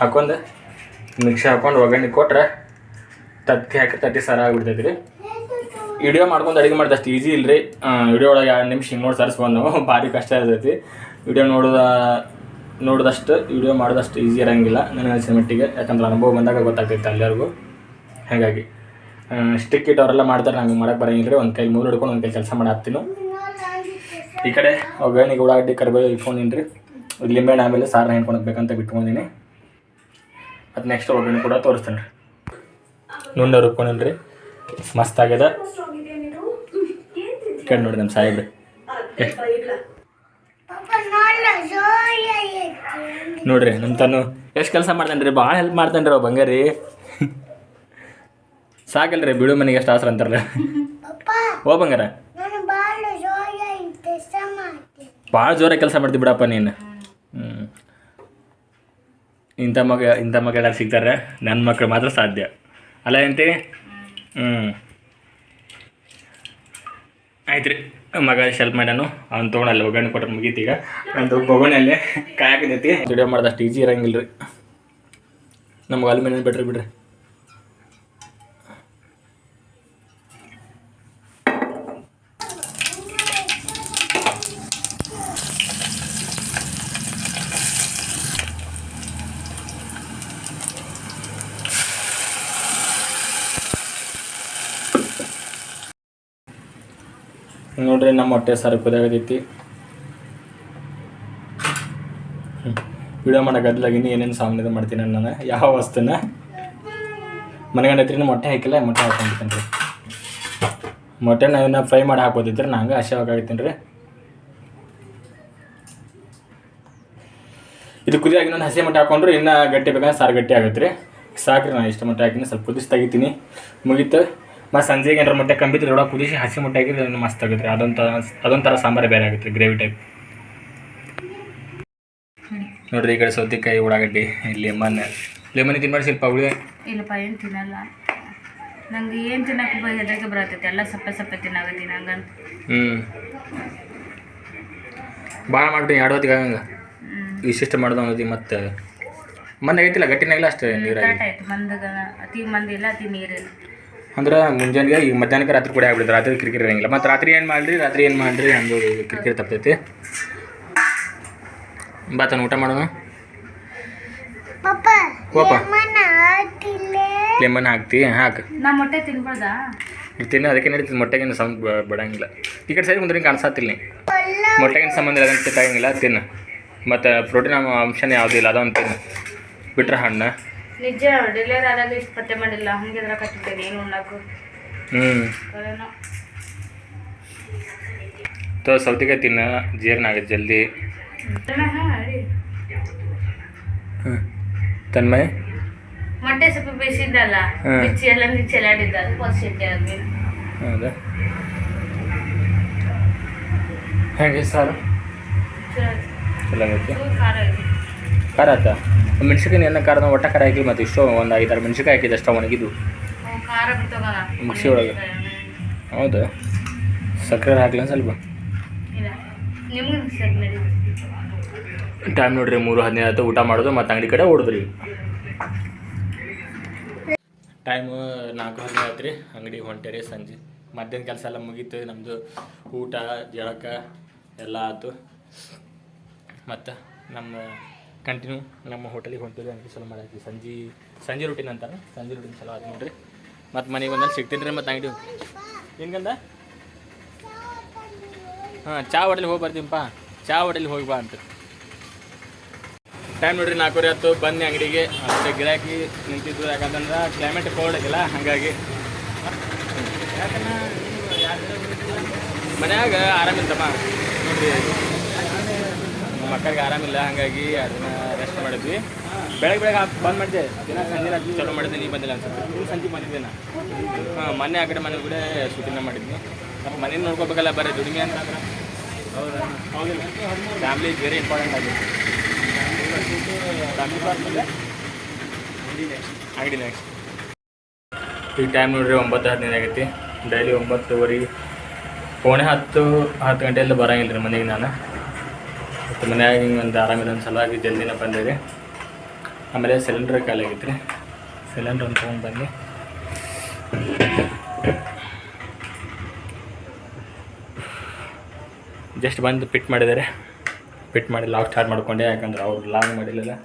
ಹಾಕೊಂಡು ಮಿಕ್ಸಿ ಹಾಕೊಂಡು ಒಗ್ಗರಣೆ ಕೊಟ್ರೆ ತತ್ತಿ ಹಾಕಿ ತತ್ತಿ ಸಾರ ಆಗಿಬಿಡ್ತೈತಿ ರೀ. ವಿಡಿಯೋ ಮಾಡ್ಕೊಂಡು ಅಡುಗೆ ಮಾಡಿದ ಅಷ್ಟು ಈಸಿ ಇಲ್ಲರಿ ವಿಡಿಯೋ ಒಳಗೆ ಎರಡು ನಿಮಿಷ ಹಿಂಗೆ ನೋಡಿ ಸರಿಸ್ಬೋದು ನಾವು ಭಾರಿ ಕಷ್ಟ ಇರ್ತೈತಿ. ವಿಡಿಯೋ ನೋಡೋದ, ನೋಡಿದಷ್ಟು ವಿಡಿಯೋ ಮಾಡಿದಷ್ಟು ಈಸಿ ಇರೋಂಗಿಲ್ಲ ನನಗೆ ಅನಿಸಿದ ಮಟ್ಟಿಗೆ. ಯಾಕಂದ್ರೆ ಅನುಭವ ಬಂದಾಗ ಗೊತ್ತಾಗ್ತೈತೆ ಎಲ್ಲರಿಗೂ ಹಾಗಾಗಿ ಸ್ಟಿಕ್ ಇಟ್ಟವರೆಲ್ಲ ಮಾಡ್ತಾರೆ, ನಂಗೆ ಮಾಡಕ್ಕೆ ಬರೋಂಗಿಲ್ಲ ರೀ ಒಂದು ಕೈ ಮೂರು ಹಿಡ್ಕೊಂಡು ಒಂದು ಕೈ ಕೆಲಸ ಮಾಡಾಕ್ತೀನಿ ಈ ಕಡೆ ಒಗ್ಗರಣೆಗೆ ಉಳ್ಳಾಗಡ್ಡಿ ಕರಿಬೇವು ಇಟ್ಕೊಂಡಿನಿ ರೀ ಲಿಂಬೆಹಣ್ಣು ಆಮೇಲೆ ಸಾರನ್ನ ಹಿಂಡ್ಕೊಳಕ್ಬೇಕಂತ ಬಿಟ್ಕೊಂಡಿನಿ. ಅದು ನೆಕ್ಸ್ಟ್ ಒಗ್ಗರಣೆ ಕೂಡ ತೋರಿಸ್ತೇನೆ. ರೀ ನುಣ್ಣ ರುಬ್ಕೊಂಡಿನಿ ರೀ ಮಸ್ತ್ ಕಡೆ ನೋಡಿ ನಮ್ಮ ಸಾಹೇಬ್ರೆ. ನೋಡ್ರಿ ನಮ್ಮ ತಾನು ಎಷ್ಟು ಕೆಲಸ ಮಾಡ್ತಾನೆ ರೀ ಭಾಳ ಹೆಲ್ಪ್ ಮಾಡ್ತಾನೆ ರೀ ಅವ ಬಂಗಾರಿ. ಸಾಕಲ್ರಿ ಬಿಡು ಮನೆಗೆ ಎಷ್ಟು ಆಸರ ಅಂತಾರಲ್ಲ ಓ ಬಂಗಾರ. ಭಾಳ ಜೋರಾಗಿ ಕೆಲಸ ಮಾಡ್ತಿ ಬಿಡಪ್ಪ ನೀನು. ಹ್ಞೂ ಇಂಥ ಮಗ ಇಂಥ ಮಗ ಎಲ್ಲರೂ ಸಿಗ್ತಾರೆ ನನ್ನ ಮಕ್ಳು ಮಾತ್ರ ಸಾಧ್ಯ. ಅಲ್ಲ ಏನ್ತಿ ಹ್ಞೂ ಆಯ್ತು ರೀ ಮಗ ಶೆಲ್ಪ್ ಮಾಡ್ಯಾನು. ಅವ್ನು ತೊಗೊಂಡಲ್ಲ ಒಗ್ಗರಣೆ ಕೊಟ್ರೆ ಮುಗೀತು ಈಗ. ಒಂದು ಬೊಗಣೆಯಲ್ಲೇ ಕಾಯಕತೈತಿ ವಿಡಿಯೋ ಮಾಡ್ದಷ್ಟು ಈಜಿ ಇರಂಗಿಲ್ಲ ರೀ ನಮ್ಗೆ ಅಲ್ಲಿ ಮೇಲೆ ಬಿಡ್ರಿ ಬಿಡ್ರಿ. ಹೊಟ್ಟೆ ಸಾರು ಕುದಿಯಾಗತೈತಿ ವಿಡಿಯೋ ಮಾಡೋಕ್ಕಾಗ್ಲಾಗಿನಿ ಏನೇನು ಸಾಮಾನ್ಯದ ಮಾಡ್ತೀನಿ ನಾನು. ಯಾವ ವಸ್ತುನ? ಮನೆಗಂಡೈತ್ರಿ ಮೊಟ್ಟೆ ಹಾಕಿಲ್ಲ, ಮೊಟ್ಟೆ ಹಾಕೊಂಡ್ರಿ ರೀ. ಮೊಟ್ಟೆ ನಾವಿನ್ನ ಫ್ರೈ ಮಾಡಿ ಹಾಕೋದಿದ್ರೆ ನಂಗೆ ಹಸಿವಾಗೈತೀನಿ ರೀ. ಇದು ಕುದಿಯಾಗಿ ನಾನು ಹಸಿ ಮೊಟ್ಟೆ ಹಾಕೊಂಡ್ರೆ ಇನ್ನೂ ಗಟ್ಟಿ ಬೇಕಂದ್ರೆ ಸಾರು ಗಟ್ಟಿ ಆಗುತ್ತೆ ರೀ. ಸಾಕ್ರಿ, ನಾನು ಇಷ್ಟು ಮೊಟ್ಟೆ ಹಾಕಿನಿ ಸ್ವಲ್ಪ ಕುದಿಸಿ ತೆಗಿತೀನಿ. ಮುಗೀತು. ಮತ್ತು ಸಂಜೆಗೆ ಏನಾರ ಮೊಟ್ಟೆ ಕಂಬಿದ್ರೆ ಒಳಗೆ ಕುದಿಸಿ ಹಸಿ ಮೊಟ್ಟೆ ಹಾಕಿದ್ರೆ ಮಸ್ತ್ ಆಗುತ್ತೆ. ರೀ ಅದೊಂದು ಅದೊಂಥರ ಸಾಂಬಾರು ಬೇರೆ ಆಗುತ್ತೆ ರೀ ಗ್ರೇವಿ ಟೈಪ್ ನೋಡ್ರಿ ಈ ಕಡೆ ಸೌತೆಕಾಯಿ ಉಳ್ಳಾಗಡ್ಡಿ ಲೆಮನ್. ಲೆಮನ್ ತಿನ್ಬಾರ್ದು ಸ್ವಲ್ಪ ಉಳಿ ಇಲ್ಲಪ್ಪ ಏನು ತಿನ್ನಲ್ಲ. ನಂಗೆ ಏನು ತಿನ್ನಕ್ಕೆ ಬ ಹೆದರಿಕೆ ಬರತ್ತೈತೆ ಎಲ್ಲ ಸಪ್ಪೆ ಸಪ್ಪೆ ತಿನ್ನಾಗತ್ತೀನಿ ಹಂಗಂತ. ಹ್ಞೂ ಭಾಳ ಮಾಡ್ತೀನಿ ಎರಡು ಹೊತ್ತಿಗೆ ಆಗಂಗೆ. ವಿಶಿಷ್ಟ ಇಷ್ಟಿಷ್ಟು ಮಾಡ್ದು ಅನ್ನೋದು ಮತ್ತೆ. ಮಂದ ಐತಿಲ್ಲ ಗಟ್ಟಿನಾಗಿಲ್ಲ ಅಷ್ಟೇ ನೀರಾಗಿ. ಮಂದಗ ಅತಿ ಮಂದಿಲ್ಲ ಅತಿ ನೀರಿಲ್ಲ ಅಂದ್ರೆ ಮುಂಜಾನೆಗೆ ಈಗ ಮಧ್ಯಾಹ್ನಕ್ಕೆ ರಾತ್ರಿ ಕೂಡ ಆಗ್ಬಿಡುತ್ತೆ ರಾತ್ರಿ ಕ್ರಿಕೆಟ್ ಇರಂಗಿಲ್ಲ. ಮತ್ತು ರಾತ್ರಿ ಏನು ಮಾಡ್ರಿ ರಾತ್ರಿ ಏನು ಮಾಡಿರಿ ಅಂದು ಕ್ರಿಕೆಟ್ ತಪ್ತೈತಿ. ಬಾತನ ಊಟ ಮಾಡೋಣ. ಪಾಪ ಲೆಮನ್ ಹಾಕ್ತಿ? ಹಾಕು. ನಾ ಮೊಟ್ಟೆ ತಿನ್ಬೋದಾ ತಿನ್ನ ಅದಕ್ಕೆ ನಡೀತದೆ ಮೊಟ್ಟೆಗೇನು ಸೌಂಡ್ ಬಿಡಂಗಿಲ್ಲ. ಈ ಕಡೆ ಸೈಡ್ ಮುಂದೆ ಕಾಣಿಸತ್ತಿಲ್ಲ ನೀ ಮೊಟ್ಟೆಗಿನ ಸಂಬಂಧ ಇಲ್ಲ ಅದನ್ನು ತಿನ್ನಂಗಿಲ್ಲ ತಿನ್ನು. ಮತ್ತು ಪ್ರೋಟೀನ್ ಅಂಶನೇ ಯಾವುದೂ ಇಲ್ಲ ಅದೊಂದು ತಿನ್ನ. ಬಿಟ್ರೆ ಹಣ್ಣು. ನಿಜ ಡೆಲಿವರಿ ಆದಾಗ ಇಷ್ಟು ಪತ್ತೆ ಮಾಡಿಲ್ಲ. ಹಂಗೆ ಕಟ್ಟಿದ್ದೇನೆ ಏನು ಉಣ್ಣಾಕು? ಹ್ಞೂ ಸೌತೆಕಾಯಿ ತಿನ್ನ. ಜೀರ್ಣ ಆಗುತ್ತೆ ಜಲ್ದಿ. ಹ್ಞೂ ತನ್ಮಯ್ ಮೊಟ್ಟೆ ಸ್ವಲ್ಪ ಬೇಸಿದ್ದಲ್ಲ. ಬಿಚ್ಚಿ ಎಲ್ಲ ಚೆಲ್ಲಾಡಿದ್ದ ಅದು ಫಸ್ಟ್ ಇಟ್ಟೆ ಹೌದಾ? ಹೇಗೆ ಸಾರು? ಚಲೋ ಖಾರ ಇದೆ ಖಾರ ಆತ ಮೆಣ್ಸಿನ್ಕಾಯಿ ಎಲ್ಲ ಖಾರದ ಒಟ್ಟ ಖಾರ ಹಾಕಿ ಮತ್ತು ಇಷ್ಟು ಒಂದು ಐದಾರು ಮೆಣಸಿಕಾಯಿ ಹಾಕಿದ್ದು ಅಷ್ಟು ಒಣಗಿದ್ದು ಮಿಕ್ಸಿ ಒಳಗೆ. ಹೌದು. ಸಕ್ಕರೆ ಹಾಕ್ಲ ಸ್ವಲ್ಪ. ಇಲ್ಲ. ನಿಮ್ಗೆ ಸರಿ ಟೈಮ್ ನೋಡ್ರಿ ಮೂರು ಹದಿನೈದು ಆಯ್ತು ಊಟ ಮಾಡೋದು ಮತ್ತು ಅಂಗಡಿ ಕಡೆ ಓಡಿದ್ರಿ. ಟೈಮು ನಾಲ್ಕು ಹದಿನೈದು ಆಯ್ತು ರೀ ಅಂಗಡಿಗೆ ಹೊಂಟೇರಿ ಸಂಜೆ. ಮಧ್ಯಾಹ್ನ ಕೆಲಸ ಎಲ್ಲ ಮುಗೀತು ನಮ್ಮದು ಊಟ ಜಳಕ ಎಲ್ಲ ಆಯ್ತು. ಮತ್ತು ನಮ್ಮ ಕಂಟಿನ್ಯೂ ನಮ್ಮ ಹೋಟೆಲಿಗೆ ಹೊಂಟಿದ್ವಿ ಅಂತ ಚಲೋ ಮಾಡಿ ಸಂಜೆ ಸಂಜೆ ರೂಟೀನ್ ಅಂತಾರೆ ಸಂಜೆ ರೂಟೀನ್ ಚಲೋ ಆಯ್ತು ನೋಡ್ರಿ. ಮತ್ತು ಮನೆಗೆ ಬಂದಲ್ಲಿ ಸಿಗ್ತೀನಿ ರೀ ಮತ್ತು ಅಂಗಡಿ ಹಿಂಗಂದ ಹಾಂ, ಚಾ ಹೋಟೆಲ್ಗೆ ಹೋಗಿ ಬರ್ತೀನಪ್ಪ ಚಾ ಹೋಟೆಲ್ಗೆ ಹೋಗಿ ಬಾ ಅಂತ. ಟೈಮ್ ನೋಡ್ರಿ ನಾಲ್ಕೂವರೆ ಹತ್ತು ಬನ್ನಿ ಅಂಗಡಿಗೆ. ಮತ್ತು ಗಿರಾಕಿ ನಿಂತಿದ್ದು ಯಾಕಂತಂದ್ರೆ ಕ್ಲೈಮೇಟ್ ಕೋಲ್ಡ್ ಆಗಿಲ್ಲ, ಹಾಗಾಗಿ. ಮನ್ಯಾಗ ಆರಾಮಿಲ್ತಮ್ಮ ನೋಡ್ರಿ. ಮಕ್ಕಳಿಗೆ ಆರಾಮಿಲ್ಲ ಹಾಗಾಗಿ ಅದನ್ನ ರೆಸ್ಟ್ ಮಾಡಿದ್ವಿ. ಬೆಳಗ್ಗೆ ಬೆಳಗ್ಗೆ ಬಂದ್ ಮಾಡಿದೆ ದಿನ ಸಂಜೆ ರಾತ್ರಿ ಚಲೋ ಮಾಡಿದ್ದೆ ನೀ ಬಂದಿಲ್ಲ ಅನ್ಸುತ್ತೆ. ನೀವು ಸಂಜೆ ಬಂದಿದ್ದೆ ನಾ. ಹಾಂ ಮೊನ್ನೆ ಆ ಕಡೆ ಮನೆ ಕೂಡ ಶೂಟಿಂಗ್ ಮಾಡಿದ್ವಿ. ಮತ್ತು ಮನೇಲಿ ನೋಡ್ಕೋಬೇಕಲ್ಲ ಬರೀ ದುಡಿಮೆ ಅಂತ ಫ್ಯಾಮ್ಲಿ ಇಸ್ ವೆರಿ ಇಂಪಾರ್ಟೆಂಟ್ ಆಗಿದೆ. ಅಂಗಡಿ ನೆಕ್ಸ್ಟ್ ಈ ಟೈಮ್ ನೋಡ್ರಿ ಒಂಬತ್ತು ಹದಿನೈದು ಆಗೈತಿ. ಡೈಲಿ ಒಂಬತ್ತುವರೆ ಪೋಣೆ ಹತ್ತು ಹತ್ತು ಗಂಟೆಯಲ್ಲಿ ಬರೋಂಗಿಲ್ಲ ರೀ ಮನೆಗೆ ನಾನು. ಮತ್ತು ಮನೆಯಾಗ ಹಿಂಗೆ ಒಂದು ಆರಾಮಿಲ್ಲ ಒಂದು ಸಲುವಾಗಿ ಜಲ್ದಿನ ಬಂದಿರಿ ಆಮೇಲೆ ಸಿಲಿಂಡ್ರ್ ಖಾಲಿ ಆಗಿತ್ತು ರೀ ಸಿಲಿಂಡ್ರ್ ಒಂದು ತೊಗೊಂಡು ಬನ್ನಿ. ಜಸ್ಟ್ ಬಂದು ಪಿಟ್ ಮಾಡಿದ್ದಾರೆ. ಪಿಟ್ ಮಾಡಿ ಲಾಕ್ ಸ್ಟಾರ್ಟ್ ಮಾಡ್ಕೊಂಡೆ ಯಾಕಂದ್ರೆ ಅವ್ರು ಲಾಂಗ್ ಮಾಡಿರಲಿಲ್ಲ.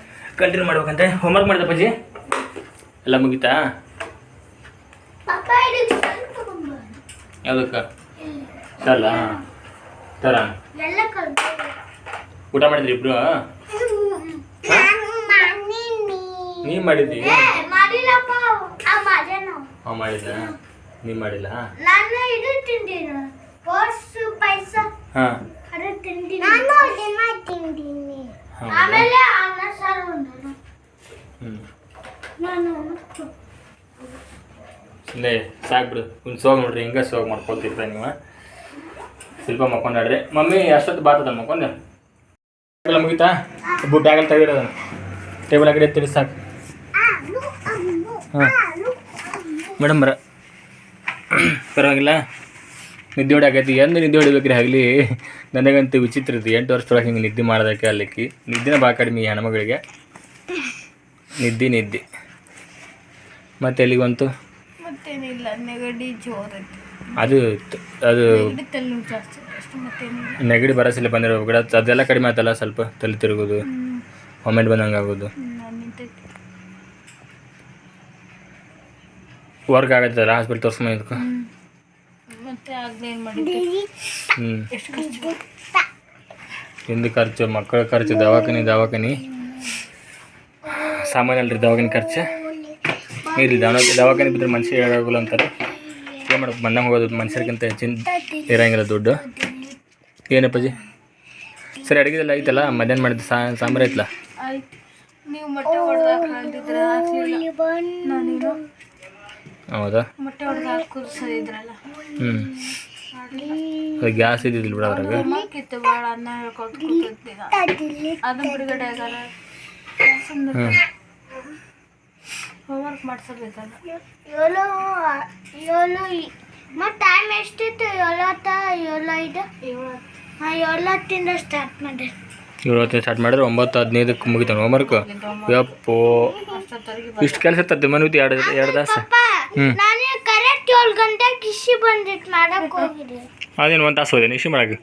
ಕಂಟಿನ್ಯೂ ಮಾಡ್ಬೇಕಂತೆ. ಹೋಮ್ವರ್ಕ್ ಮಾಡಿದೆ ಪಜ್ಜಿ ಎಲ್ಲ ಮುಗೀತಾ? ಯಾವುದಕ್ಕ? ಸರ್ ತರ ಊಟ ಮಾಡಿದ್ರಿ ಇಬ್ರು. ನೀ ಮಾಡಿದ್ದಿ? ಮಾಡಿದ್ದ? ನೀ ಮಾಡಿಲ್ಲ? ನಾನು ಇದು ತಿಂದಿನ. ಪೋಸ್ ಪೈಸ. ಹಾಂ. ಅದು ತಿಂದಿನಿ. ನಾನು ಅದನ್ನ ತಿಂದಿನಿ. ಆಮೇಲೆ ಅನ್ನ ಸಾರು ಉಂಡನು. ಹ್ಞೂ ನಾನು ಇಲ್ಲೇ ಸಾಕು ಬಿಡು ಒಂದು ಸೋಗ್ ನೋಡ್ರಿ ಹಿಂಗೆ ಸೋಗ್ ಮಾಡ್ಕೊತಿರ್ತ ನೀವು ಸ್ವಲ್ಪ ಮಕ್ಕೊಂಡ್ರಿ ಮಮ್ಮಿ ಅಷ್ಟೊತ್ತು ಬಾತದ ಮಕ್ಕೊಂಡೆ? ಎಲ್ಲ ಮುಗಿತಾ? ಒಬ್ಬ ಬ್ಯಾಗಲ್ಲಿ ತೆಗಿರೋದ ಟೇಬಲ್ ಆಗಿ ಎತ್ತಿರಿ ಸಾಕು ಹಾಂ. ಮೇಡಮ್ ಬರ ಪರವಾಗಿಲ್ಲ. ನಿದ್ದೆ ಹೊಡ್ಯಾಕೈತಿ ಎಂದು ನಿದ್ದೆ ಹೊಡಿಬೇಕ್ರಿ ಆಗಲಿ ನನಗಂತೂ ವಿಚಿತ್ರ ಇತ್ತು ಎಂಟು ವರ್ಷದೊಳಗೆ ಹಿಂಗೆ ನಿದ್ದೆ ಮಾಡೋದಕ್ಕೆ ಅಲ್ಲಿಕ್ಕಿ. ನಿದ್ದೆನ ಭಾಳ ಕಡಿಮೆ ಹೆಣ್ಮಗಳಿಗೆ. ನಿದ್ದೆ ನಿದ್ದೆ. ಮತ್ತೆ ಎಲ್ಲಿಗೆ ಬಂತು? ಮತ್ತೇನಿಲ್ಲ. ನೆಗಡಿ ಜೋರೈತಿ ಅದು ಅದು ನೆಗಡಿ ಬರೋ ಸಲ ಬಂದಿರೋ ಗಿಡ ಅದೆಲ್ಲ ಕಡಿಮೆ ಆಯ್ತಲ್ಲ ಸ್ವಲ್ಪ ತಲೆ ತಿರುಗೋದು ಮೊಮೆಂಟ್ ಬಂದಂಗೆ ಆಗೋದು ವರ್ಕ್ ಆಗತ್ತಲ್ಲ ಹಾಸ್ಪಿಟಲ್ ತೋರ್ಸ್ಮ ಇದಕ್ಕೆ ಮತ್ತೆ ಆಗ್ಲೇ ಏನು ಮಾಡಿದ್ದೆ ಹ್ಞೂ ಎಷ್ಟು ಖರ್ಚು ಹಿಂದೆ ಖರ್ಚು ಮಕ್ಕಳ ಖರ್ಚು ದವಾಖಾನೆ ದವಾಖಾನೆ ಸಾಮಾನ್ಯ ಅಲ್ರಿ ದವಾಖಾನೆ ಖರ್ಚು ಇರಲಿ ದವಾ ದವಾಖಾನೆ ಬಿದ್ದರೆ ಮನುಷ್ಯ ಹೇಳಾಗಲ್ಲ ಅಂತಾರೆ ಏನು ಮಾಡೋದು ಬಂದಂಗೆ ಹೋಗೋದು ಮನುಷ್ಯರಿಗಿಂತ ಹೆಚ್ಚಿನ ಇರೋಂಗಿಲ್ಲ ದುಡ್ಡು. ಏನಪ್ಪಾಜಿ? ಸರಿ ಅಡುಗೆದೆಲ್ಲ ಐತಲ್ಲ ಮಧ್ಯಾಹ್ನ ಮಾಡಿದ್ದು ಸಾಂಬಾರು ಐತಲ್ಲ ಹೌದಾ? ಹ್ಞೂ ಗ್ಯಾಸ್ ಇದ್ದಿದ್ದಿಲ್ಲ ಬಿಡ ಅದ್ರಾಗ. ಮಕ್ಕಿತ್ತು ಭಾಳ ಅನ್ನ ಹೇಳ್ಕೊತ ಕೂತಿದ್ದ ಅದನ್ನ ಬಿಡುಗಡೆ ಆಗಲ್ಲ ಹ್ಞೂ ಹೋಮ್ವರ್ಕ್ ಮಾಡಿಸಬೇಕಲ್ಲ ಏಳು ಏಳು ಮತ್ತು ಟೈಮ್ ಎಷ್ಟಿತ್ತು? ಏಳು ಹತ್ತ ಏಳು. ಐದು ಹಾಂ ಏಳು ಹತ್ತಿಂದ ಸ್ಟಾರ್ಟ್ ಮಾಡಿ. ಏಳು ಹೊತ್ತು ಸ್ಟಾರ್ಟ್ ಮಾಡಿದ್ರೆ ಒಂಬತ್ತು ಹದಿನೈದಕ್ಕೆ ಮುಗಿತಾನೆ ಹೋಮ್ವರ್ಕ್ ಯಪ್ಪೋ. ಇಷ್ಟು ಕೆಲಸ ಇರ್ತದೆ ಮನುತಿ ಎರಡು ಎರಡು ತಾಸು ಹ್ಞೂ ನಾನು ಕರೆಕ್ಟ್ ಏಳು ಗಂಟೆಗೆ ಇಶಿ ಬಂದಿತ್ತು ಮಾಡಕ್ಕೆ ಹೋಗಿದ್ದೆ. ಅದೇನು ಒಂದು ತಾಸು ಹೋದೇನೆ ಇಶು ಮಾಡಕ್ಕೆ?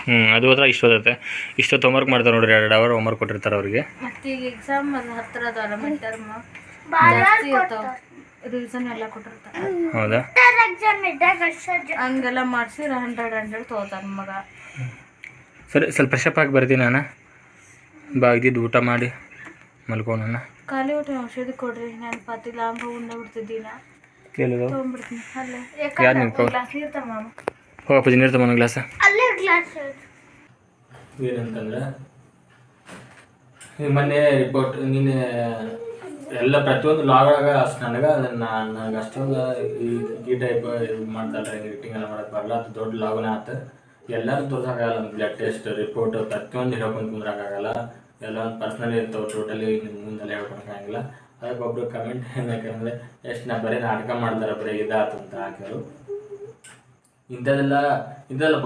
ಹ್ಞೂ ಅದು ಹೋದ್ರೆ ಇಷ್ಟು ಓದತ್ತೆ ಇಷ್ಟೊತ್ತು ಹೋಮ್ವರ್ಕ್ ಮಾಡ್ತಾರೆ ನೋಡ್ರಿ ಎರಡು ಅವರ್ ಹೋಮ್ವರ್ಕ್ ಕೊಟ್ಟಿರ್ತಾರೆ ಅವರಿಗೆ. ಮತ್ತೆ ಈಗ ಎಕ್ಸಾಮ್ ಅದು ಹತ್ತಿರ ಅದಾವಲ್ಲ ಮಿಡ್ ಟರ್ಮ್ ಬಾಳ ಜಾಸ್ತಿ ಇರ್ತಾವ. ರಿವಿಷನ್ ಎಲ್ಲ ಕೊಟ್ಟಿರ್ತಾರೆ. ಹೌದಾ? ಹಂಗೆಲ್ಲ ಮಾಡಿಸಿ ಹಂಡ್ರೆಡ್ ಹಂಡ್ರೆಡ್ ತೊಗೋತಾನ ಮಗ. ಸರಿ ಸ್ವಲ್ಪ ಪ್ರೆಶಪ್ ಆಗಿ ಬರ್ತೀನಿ ನಾನು ಬಾ ಇದ್ದಿದ್ದು ಊಟ ಮಾಡಿ ಮಲ್ಕೋಣ ಖಾಲಿ ಊಟ ಔಷಧಿ ಕೊಡ್ರಿ ನಾನು ಪತಿಲ್ಲ ಲಾಂಗ್ ಉಂಡ ಬಿಡ್ತಿದ್ದೀನ ತೊಗೊಂಡ್ಬಿಡ್ತೀನಿ ಅಲ್ಲೇ. ಯಾರು ನಿಂತ್ಕೊ ಗ್ಲಾಸ್ ಇರ್ತಾವ ಮಾಮ ಹೋಗ ಅಪ್ಪಾಜಿ ನೀರು ತಗೊಂಡು ಗ್ಲಾಸ. ಅಲ್ಲೇ ಗ್ಲಾಸ್ ಏನಂತಂದ್ರೆ ಮೊನ್ನೆ ರಿಪೋರ್ಟ್ ನಿನ್ನೆ ಎಲ್ಲ ಪ್ರತಿಯೊಂದು ಲಾಗಾಗ ಅಷ್ಟು ನನಗೆ ನಾನು ನನಗೆ ಅಷ್ಟೊಂದು ಈ ಟೈಪ್ ಇದು ಮಾಡ್ತಾರೆ ಎಡಿಟಿಂಗ್ ಎಲ್ಲ ಮಾಡಕ್ಕೆ ಬರಲ್ಲ ಅದು ದೊಡ್ಡ ಲಾಗನೇ ಆತು. ಎಲ್ಲರೂ ತೋರ್ಸೋಕ್ಕಾಗಲ್ಲ ಬ್ಲಡ್ ಟೆಸ್ಟ್ ರಿಪೋರ್ಟ್ ಪ್ರತಿಯೊಂದು ಹೇಳ್ಕೊಂಡು ಕುಂದ್ರಕ್ಕಾಗಲ್ಲ ಎಲ್ಲ ಒಂದು ಪರ್ಸ್ನಲಿ ಇರ್ತಾವೆ ಟೋಟಲಿ ನಿಮ್ಮ ಮುಂದೆಲ್ಲ ಹೇಳ್ಕೊಳಕ್ಕಾಗಿಲ್ಲ ಅದಕ್ಕೆ ಒಬ್ಬರು ಕಮೆಂಟ್ ಏನಂದ್ರೆ ಎಷ್ಟು ನಾ ಬರೀ ನಾಟಕ ಮಾಡ್ತಾರೆ ಬರೀ ಇದಾತು ಅಂತ ಹಾಕಿದ್ರು ಇಂಥದ್ದೆಲ್ಲ ಇಂಥದ್ದೆಲ್ಲ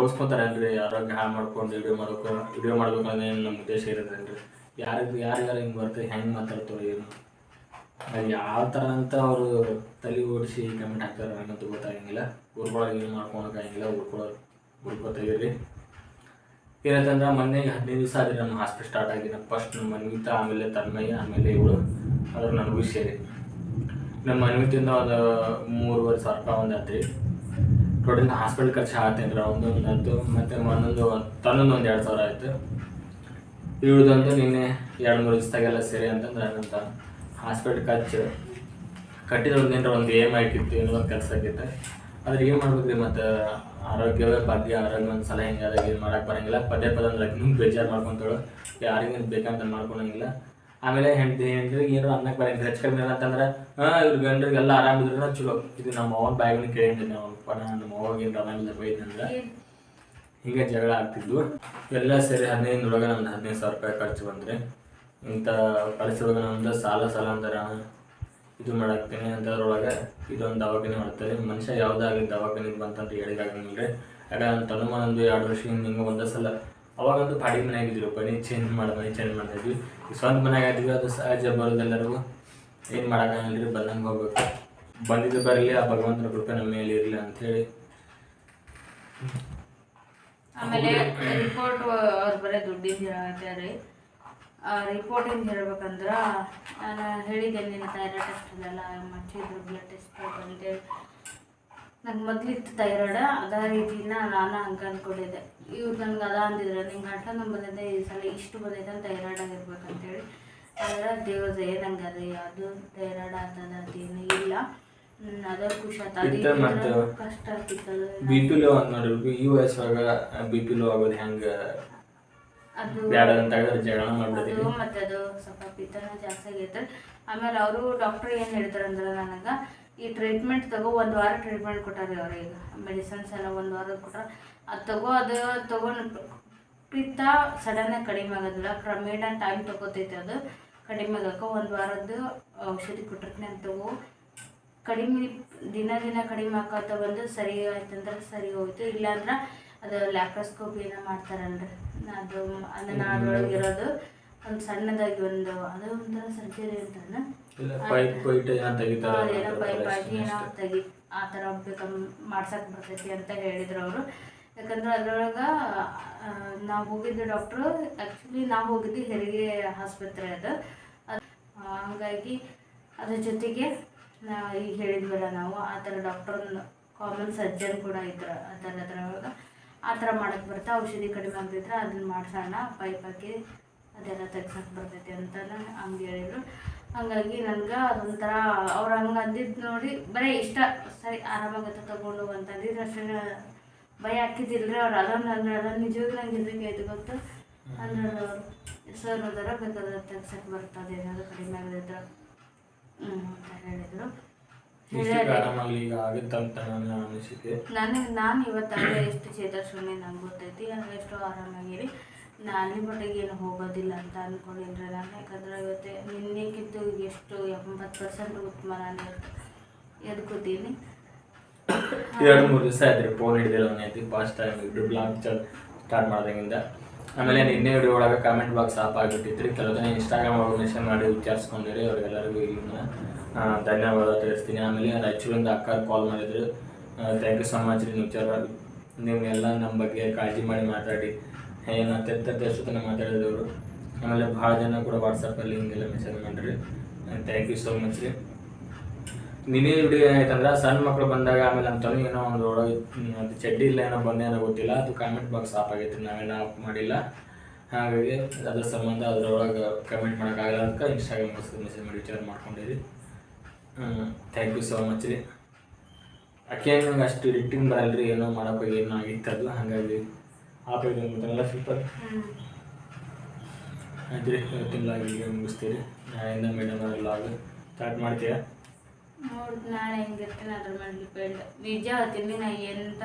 ಅಲ್ರಿ ಆರೋಗ್ಯ ಹಾಳು ಮಾಡ್ಕೊಂಡು ವಿಡಿಯೋ ಮಾಡ್ಬೇಕು ವಿಡಿಯೋ ಮಾಡ್ಬೇಕು ಅನ್ನೋ ಏನು ನಮ್ಮ ಉದ್ದೇಶ ಇರೋದೇನ್ರಿ ಯಾರಿಗೆ ಯಾರ್ಯಾರು ಹಿಂಗೆ ಬರ್ತದೆ ಹೆಂಗೆ ಮಾತಾಡ್ತಾರೆ ಏನು? ಅದು ಯಾವ ಥರ ಅಂತ ಅವರು ತಲೆ ಓಡಿಸಿ ಕಮೆಂಟ್ ಹಾಕ್ತಾರೆ ಅನ್ನೋದು ಗೊತ್ತಾಗಂಗಿಲ್ಲ. ಊರ್ಕೊಳಗೆ ಏನು ಮಾಡ್ಕೊಳಕ್ಕಾಗಿಲ್ಲ ಊರ್ಕೊಳಗೆ ಊರ್ಕೊತಾಗಿರ್ರಿ ಏನಂತಂದ್ರೆ ಮೊನ್ನೆ ಹದಿನೈದು ದಿವಸ ಆದರೆ ನಮ್ಮ ಹಾಸ್ಪಿಟಲ್ ಸ್ಟಾರ್ಟ್ ಆಗಿದೆ ಫಸ್ಟ್ ನಮ್ಮ ಮನ್ವಿತ ಆಮೇಲೆ ತನ್ಮಯ್ಯ, ಆಮೇಲೆ ಇವಳು ಅದ್ರ ನನಗೂ ಸೇರಿ. ನಮ್ಮ ಮನ್ವಿತಿಂದ ಒಂದು ಮೂರುವರೆ ಸಾವಿರ ರೂಪಾಯಿ ಒಂದು ಆತ್ರಿ. ಟೋಟಲ್ ಹಾಸ್ಪಿಟಲ್ ಖರ್ಚು ಅಂದ್ರೆ. ಒಂದು ಆಯ್ತು ಮತ್ತು ಒಂದೊಂದು ತನ್ನೊಂದು ಒಂದು ಎರಡು ಸಾವಿರ ಆಯಿತು. ಇವಳದಂತೂ ನಿನ್ನೆ ಎರಡು ಮೂರು ದಿವಸದಾಗೆಲ್ಲ ಸೇರಿ ಅಂತಂದ್ರೆ ಏನಂತ ಹಾಸ್ಪಿಟಲ್ ಖರ್ಚು ಕಟ್ಟಿದೊಂದು ಏನಾರ ಒಂದು ಏಮ್ ಆಗಿತ್ತು ಏನೋ ಒಂದು ಕೆಲಸ ಆಗಿತ್ತು ಆದ್ರೆ ಏನು ಮಾಡ್ಬೇಕು ರೀ ಮತ್ತು ಆರೋಗ್ಯವೇ ಭಾಗ್ಯ, ಆರೋಗ್ಯ ಒಂದು ಸಲ ಹಿಂಗೆ ಏನು ಮಾಡೋಕೆ ಬರಂಗಿಲ್ಲ. ಪದೇ ಪದೇ ಅಂದ್ರೆ ನಿಮ್ಗೆ ಬೇಜಾರು ಮಾಡ್ಕೊಂತಾಳು ಯಾರಿಗೂ ಬೇಕಂತ ಮಾಡ್ಕೊಳಂಗಿಲ್ಲ. ಆಮೇಲೆ ಹೆಂಡತಿ ಹೆಂಡ್ರಿಗೆ ಏನೋ ಅನ್ನಕ್ಕೆ ಬರಂಗಿಲ್ಲ ಹೆಚ್ಚು ಕಡಿಮೆ ಅಂತಂದ್ರೆ ಹಾಂ ಇವ್ರ ಗಂಡ್ರಿಗೆಲ್ಲ ಆರಾಮಿದ್ರೆ ಚಲೋ. ಇದು ನಮ್ಮ ಅವನ ಬಾಯಿಗೆ ಕೇಳಿದ್ದೀನಿ ನಾವು ಅಪ್ಪ ನಮ್ಮ ಅವಾಗ ಏನು ಆರಾಮಿಲ್ಲ ಬೈದಂದ್ರೆ ಹೀಗೆ ಜಗಳ ಆಗ್ತಿದ್ವು. ಎಲ್ಲ ಸೇರಿ ಹದಿನೈದರೊಳಗೆ ನಮ್ದು ಹದಿನೈದು ಸಾವಿರ ರೂಪಾಯಿ ಖರ್ಚು ಬಂದರೆ. ಇಂಥ ಪರಿಸ್ಥಿತಿ ನಮ್ದು ಸಾಲ ಸಾಲ ಅಂತಾರೆ ಇದು ಮಾಡಾಕ್ತೀನಿ ಅಂಥದ್ರೊಳಗೆ ಇದೊಂದು ದವಾಖಾನೆ ಮಾಡ್ತಾರೆ. ಮನುಷ್ಯ ಯಾವುದಾಗಲಿ ದವಾಖಾನೆಗೆ ಬಂತಂತ ರೀ ಯಾಕಂದ್ರೆ ನನ್ನ ತನುಮನೊಂದು ಎರಡು ವರ್ಷ ಹಿಂಗೆ ಒಂದೇ ಸಲ ಅವಾಗಂತೂ ಬಾಡಿ ಮನೆಯಾಗ ಇದ್ರು ಮನೆ ಚೇಂಜ್ ಮಾಡಿ ಚೇಂಜ್ ಮಾಡ್ತಾಯಿದ್ವಿ ಈಗ ಸ್ವಂತ ಮನೆಯಾಗ ಆದ್ವಿ ಅದು ಸಹಜ ಬರೋದೆಲ್ಲರಿಗೂ. ಏನು ಮಾಡೋಕ್ಕಾಗಲ್ರಿ ಬಂದಂಗೆ ಹೋಗ್ಬೇಕು. ಬಂದಿದ್ದು ಬರಲಿ, ಆ ಭಗವಂತನ ಕೃಪೆ ನಮ್ಮ ಮೇಲೆ ಇರಲಿ ಅಂಥೇಳಿ ಆಮೇಲೆ ರಿಪೋರ್ಟ್ ಅವ್ರು ಬರೀ ದುಡ್ಡಿಂದ ಹೇಳ್ತಾರೆ ರಿಪೋರ್ಟಿಂದ ಹೇಳ್ಬೇಕಂದ್ರೆ, ನಾನು ಹೇಳಿದ್ದೆ ನಿನ್ನ ಥೈರಾಯ್ಡ್ ಟೆಸ್ಟ್ ಮಚ್ಚಿ ಮಾಡಿಸಿದ್ರು ಬ್ಲಡ್ ಟೆಸ್ಟ್ ಅಂತೇಳಿ ನಂಗೆ ಮೊದ್ಲಿತ್ತು ಥೈರಾಯ್ಡ್ ಅದೇ ರೀತಿನ ನಾನು ಹಂಗೆ ಅಂದ್ಕೊಂಡಿದ್ದೆ. ಇವ್ರು ನನಗೆ ಅದ ಅಂದಿದ್ರು ನಿಂಗೆ ನಮ್ಮ ಬಂದಿದ್ದೆ ಈ ಸಲ ಇಷ್ಟು ಬಂದಿದ್ದೆ ಅಂತ ಥೈರಾಯ್ಡ್ ಆಗಿರ್ಬೇಕಂತೇಳಿ. ಆದ್ರೆ ದೇವ್ರ ದಯ ನಂಗೆ ಅದು ಯಾವುದು ಥೈರಾಯ್ಡ್ ಆಗ್ತದ ಅದೇನು ಇಲ್ಲ. ಅದ ಖುಷಿ ಕಷ್ಟ ಆಗ್ತಿತ್ತು ಅದು ಬಿ ಪಿ ಲೋ ಅಂತ ನೋಡ್ರಿ ಈ ವಯಸ್ಸಾಗ ಬಿ ಪಿ ಲೋ ಆಗೋದು ಹೆಂಗೆ? ಅದು ಬ್ಯಾಡ ಅಂತ ಹೇಳಿದ್ರೆ ಜಗಳ ಮಾಡ್ಬಿಡ್ತೀವಿ. ಅದು ಮತ್ತೆ ಅದು ಸ್ವಲ್ಪ ಪಿತ್ತನ ಜಾಸ್ತಿ ಆಗೈತೆ. ಆಮೇಲೆ ಅವರು ಡಾಕ್ಟರ್ ಏನು ಹೇಳ್ತಾರಂದ್ರೆ ನನಗ ಈ ಟ್ರೀಟ್ಮೆಂಟ್ ತಗೋ ಒಂದು ವಾರ ಟ್ರೀಟ್ಮೆಂಟ್ ಕೊಟ್ಟಾರೆ ಅವ್ರಿಗೆ ಮೆಡಿಸನ್ಸ್ ಎಲ್ಲ ಒಂದು ವಾರ ಕೊಟ್ಟಾರ ಅದು ತಗೋ ಅದು ತಗೊಂಡು ಪಿತ್ತ ಸಡನ್ನಾಗಿ ಕಡಿಮೆ ಆಗೋದಿಲ್ಲ ಕ್ರಮೇಣ ಟೈಮ್ ತಗೋತೈತೆ ಅದು. ಕಡಿಮೆ ಆಗಕ್ಕೆ ಒಂದು ವಾರದ್ದು ಔಷಧಿ ಕೊಟ್ಟಿರ್ತೀನಿ ಅಂತ ತಗೋ. ಕಡಿಮೆ ದಿನ ದಿನ ಕಡಿಮೆ ಆಕತ್ತ ಬಂದು ಸರಿ ಆಯ್ತಂದ್ರೆ ಸರಿ ಹೋಯ್ತು. ಇಲ್ಲಾಂದ್ರೆ ಅದು ಲ್ಯಾಪ್ರೋಸ್ಕೋಪಿ ಏನೋ ಮಾಡ್ತಾರಲ್ರಿ. ಅದು ಅದನ್ನ ಅದ್ರೊಳಗೆ ಇರೋದು. ಒಂದು ಸಣ್ಣದಾಗಿ ಒಂದು ಅದು ಒಂಥರ ಸರ್ಜರಿ ಅಂತಾನ. ಏನೋ ಪೈಪ್ ಏನೋ ತೆಗಿ ಆ ಥರ ಮಾಡ್ಸಕ್ಕೆ ಬರ್ತೈತಿ ಅಂತ ಹೇಳಿದ್ರು ಅವರು. ಯಾಕಂದ್ರೆ ಅದ್ರೊಳಗೆ ನಾವು ಹೋಗಿದ್ದು ಡಾಕ್ಟ್ರು ಆ್ಯಕ್ಚುಲಿ ನಾವು ಹೋಗಿದ್ದು ಹೆರಿಗೆ ಆಸ್ಪತ್ರೆ ಅದು. ಹಾಗಾಗಿ ಅದ್ರ ಜೊತೆಗೆ ಈಗ ಹೇಳಿದ್ವಲ್ಲ ನಾವು, ಆ ಥರ ಡಾಕ್ಟರ್ ಕಾಮನ್ ಸರ್ಜನ್ ಕೂಡ ಇದ್ರು, ಆ ಥರ ಅದ್ರೊಳಗೆ. ಆ ಥರ ಮಾಡಕ್ಕೆ ಬರ್ತಾ, ಔಷಧಿ ಕಡಿಮೆ ಆಗ್ತಿದ್ರೆ ಅದನ್ನ ಮಾಡ್ಸೋಣ ಪೈಪ್ ಹಾಕಿ ಅದೆಲ್ಲ ತೆಗ್ಸಕ್ಕೆ ಬರ್ತೈತಿ ಅಂತಾನೆ ಹಂಗೆ ಹೇಳಿದ್ರು. ಹಾಗಾಗಿ ನನ್ಗೆ ಅದೊಂಥರ, ಅವ್ರು ಹಂಗೆ ಅಂದಿದ್ದು ನೋಡಿ ಬರೀ ಇಷ್ಟ. ಸರಿ ಆರಾಮಾಗತ್ತೆ ತಗೊಂಡು ಅಂತ ಅಂದಿದ್ದು ಅಷ್ಟೇ ಭಯ ಹಾಕಿದ್ದಿಲ್ರಿ ಅವ್ರು. ಅದನ್ನ ಅಂದ್ರೆ ಅದನ್ನ ನಿಜವಾಗ್ಲೂ ನಂಗೆ ಹೆದರಿಕೆ ಆಯ್ತು ಗೊತ್ತು? ಅಂದ್ರೆ ಅವರು ಸರ್ ಅದರ ಬೇಕಾದ್ರೆ ತೆಗ್ಸಕ್ಕೆ ಬರ್ತದೆ ಏನಾದ್ರು ಕಡಿಮೆ ಆಗದಿದ್ರೆ ಹೇಳಿದ್ರು ಅಂತ ಹೇಳಿದರು. ನನಗೆ ನಾನು ಇವತ್ತಾಗಲೇ ಎಷ್ಟು ಚೇತರಿಸ್ಕೊಂಡೆ ನಂಗೆ ಗೊತ್ತೈತಿ. ಅಂದ್ರೆ ಎಷ್ಟು ಆರಾಮಾಗಿರಿ. ನಾನು ಅಲ್ಲಿ ಮಟ್ಟಿಗೆ ಏನು ಹೋಗೋದಿಲ್ಲ ಅಂತ ಅಂದ್ಕೊಂಡಿದ್ರೆ ನಾನು. ಯಾಕಂದ್ರೆ ಇವತ್ತು ನಿನ್ನೆಕ್ಕಿಂತ ಎಷ್ಟು ಎಂಬತ್ತು ಪರ್ಸೆಂಟ್ ಉತ್ತಮ ನಾನು ಎದ್ದು ಎದ್ಕೋತೀನಿ ಎರಡು ಮೂರು ದಿವಸ ಆಯ್ತು ಫೋನ್ ಹಿಡಿದಿಲ್ಲ ಐತಿ first time YouTube blog start ಮಾಡ್ದಂಗಿಂದ. ಆಮೇಲೆ ನಿನ್ನೆ ವಿಡಿಯೋ ಒಳಗೆ ಕಾಮೆಂಟ್ ಬಾಕ್ಸ್ ಆಫ್ ಆಗಿಬಿಟ್ಟಿತ್ತು ಜನ ಇನ್ಸ್ಟಾಗ್ರಾಮ್ ಒಳಗೆ ಮೆಷನ್ ಮಾಡಿ ವಿಚಾರಿಸ್ಕೊಂಡಿರಿ ಅವ್ರಿಗೆಲ್ಲರಿಗೂ ಇಲ್ಲಿಂದ ಆ, ಧನ್ಯವಾದ ತಿಳಿಸ್ತೀನಿ. ಆಮೇಲೆ ರಾಯಚೂರಿಂದ ಅಕ್ಕ ಕಾಲ್ ಮಾಡಿದ್ರು. ಥ್ಯಾಂಕ್ ಯು ಸೊ ಮಚ್ ರೀ ವಿಚಾರ ನೀವೆಲ್ಲ ನಮ್ಮ ಬಗ್ಗೆ ಕಾಳಜಿ ಮಾಡಿ ಮಾತಾಡಿ. ಏನು ಅತ್ಯಂತ ಎಷ್ಟೊತ್ತನ ಮಾತಾಡಿದವರು. ಆಮೇಲೆ ಭಾಳ ಜನ ಕೂಡ ವಾಟ್ಸಪ್ಪಲ್ಲಿ ಹಿಂಗೆಲ್ಲ ಮೆಸೇಜ್ ಮಾಡಿರಿ. ಥ್ಯಾಂಕ್ ಯು ಸೊ ಮಚ್ ರೀ. ನಿನ್ನೆ ವಿಡಿಯೋ ಏನಾಯ್ತಂದ್ರೆ ಸಣ್ಣ ಮಕ್ಕಳು ಬಂದಾಗ ಆಮೇಲೆ ನಮ್ಮ ತಮಗೆ ಏನೋ ಒಂದು ಒಳಗೆ ಅದು ಚಡ್ಡಿ ಇಲ್ಲ ಏನೋ ಬಂದೇನೋ ಗೊತ್ತಿಲ್ಲ. ಅದು ಕಾಮೆಂಟ್ ಬಾಕ್ಸ್ ಆಫ್ ಆಗೈತೆ ನಾವೇನೋ ಆಫ್ ಮಾಡಿಲ್ಲ. ಹಾಗಾಗಿ ಅದ್ರ ಸಂಬಂಧ ಅದ್ರೊಳಗೆ ಕಮೆಂಟ್ ಮಾಡೋಕ್ಕಾಗಲ್ಲ ಅದಕ್ಕೆ ಇನ್ಸ್ಟಾಗ್ರಾಮ್ ಮೆಸೇಜ್ ಮಾಡಿ ವಿಚಾರ ಮಾಡ್ಕೊಂಡಿರಿ ಥ್ಯಾಂಕ್ ಯು ಸೋ ಮಚ್ ರೀ. ಆಕೆ ನಂಗೆ ಅಷ್ಟು ಎಡಿಟಿಂಗ್ ಬರಲ್ಲ ರೀ ಏನೋ ಮಾಡೋಕೆ ಏನೋ ಆಗಿತ್ತು ಅದು ಹಾಗಾಗಿ ಆಗಿದೆ ಅಂತಾರಲ್ಲ ಸ್ವಲ್ಪ. ಆಯ್ತು ರೀ ಇವತ್ತಿನ ಮುಗಿಸ್ತೀರಿ. ನಾಳೆಯಿಂದ ಮೇಡಮ್ ಲಾಗ್ ಸ್ಟಾರ್ಟ್ ಮಾಡ್ತೀಯಾ ನೋಡ್, ನಾಳೆ ಹೆಂಗಿರ್ತೀನಿ ಅದ್ರ ಮೇಲೆ ಡಿಪೆಂಡ್ ನಿಜ ಹೇಳ್ತೀನಿ, ನಾ ಎಂತ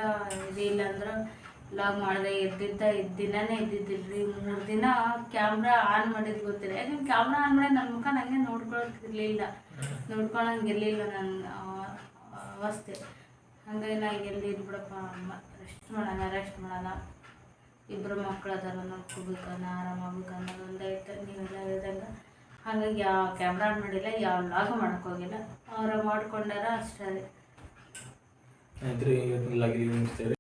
ಇದಿಲ್ಲ ಅಂದ್ರೆ ಲಾಗ್ ಮಾಡಿದೆ ಎದ್ದಿದ್ದ ದಿನನೇ ಇದ್ದಿದ್ದಿಲ್ರಿ ಮೂರು ದಿನ ಕ್ಯಾಮ್ರಾ ಆನ್ ಮಾಡಿದ್ ಗೊತ್ತಿಲ್ಲ. ಯಾಕಂದ್ರೆ ಕ್ಯಾಮ್ರಾ ಆನ್ ಮಾಡಿ ನನ್ನ ಮುಖ ನನಗೆ ನೋಡ್ಕೊಳಕ್ಕಿರ್ಲಿಲ್ಲ ನೋಡ್ಕೊಳಂಗಿರ್ಲಿಲ್ಲ ನನ್ನ ಅವಸ್ಥೆ. ಹಂಗಾಗಿ ನಾ ಎಲ್ಲಿ ಇದ್ಬಿಡಪ್ಪ ರೆಸ್ಟ್ ಮಾಡೋಣ ರೆಸ್ಟ್ ಮಾಡೋಣ. ಇಬ್ಬರು ಮಕ್ಳು ಅದಾರ ನೋಡ್ಕೋಬೇಕನ್ನ ಆರಾಮಾಗ್ಬೇಕು ಅನ್ನೋದು ಒಂದೇ ಐತೆ ನೀವೆಲ್ಲ ಹೇಳ್ದಂಗೆ ಹಾಗಾಗಿ ಯಾವ ಕ್ಯಾಮ್ರಾ ಆನ್ ಮಾಡಿಲ್ಲ ಯಾವ ಲಾಗ್ ಹೋಗಿಲ್ಲ ಅವ್ರ ಮಾಡ್ಕೊಂಡಾರ ಅಷ್ಟೇ.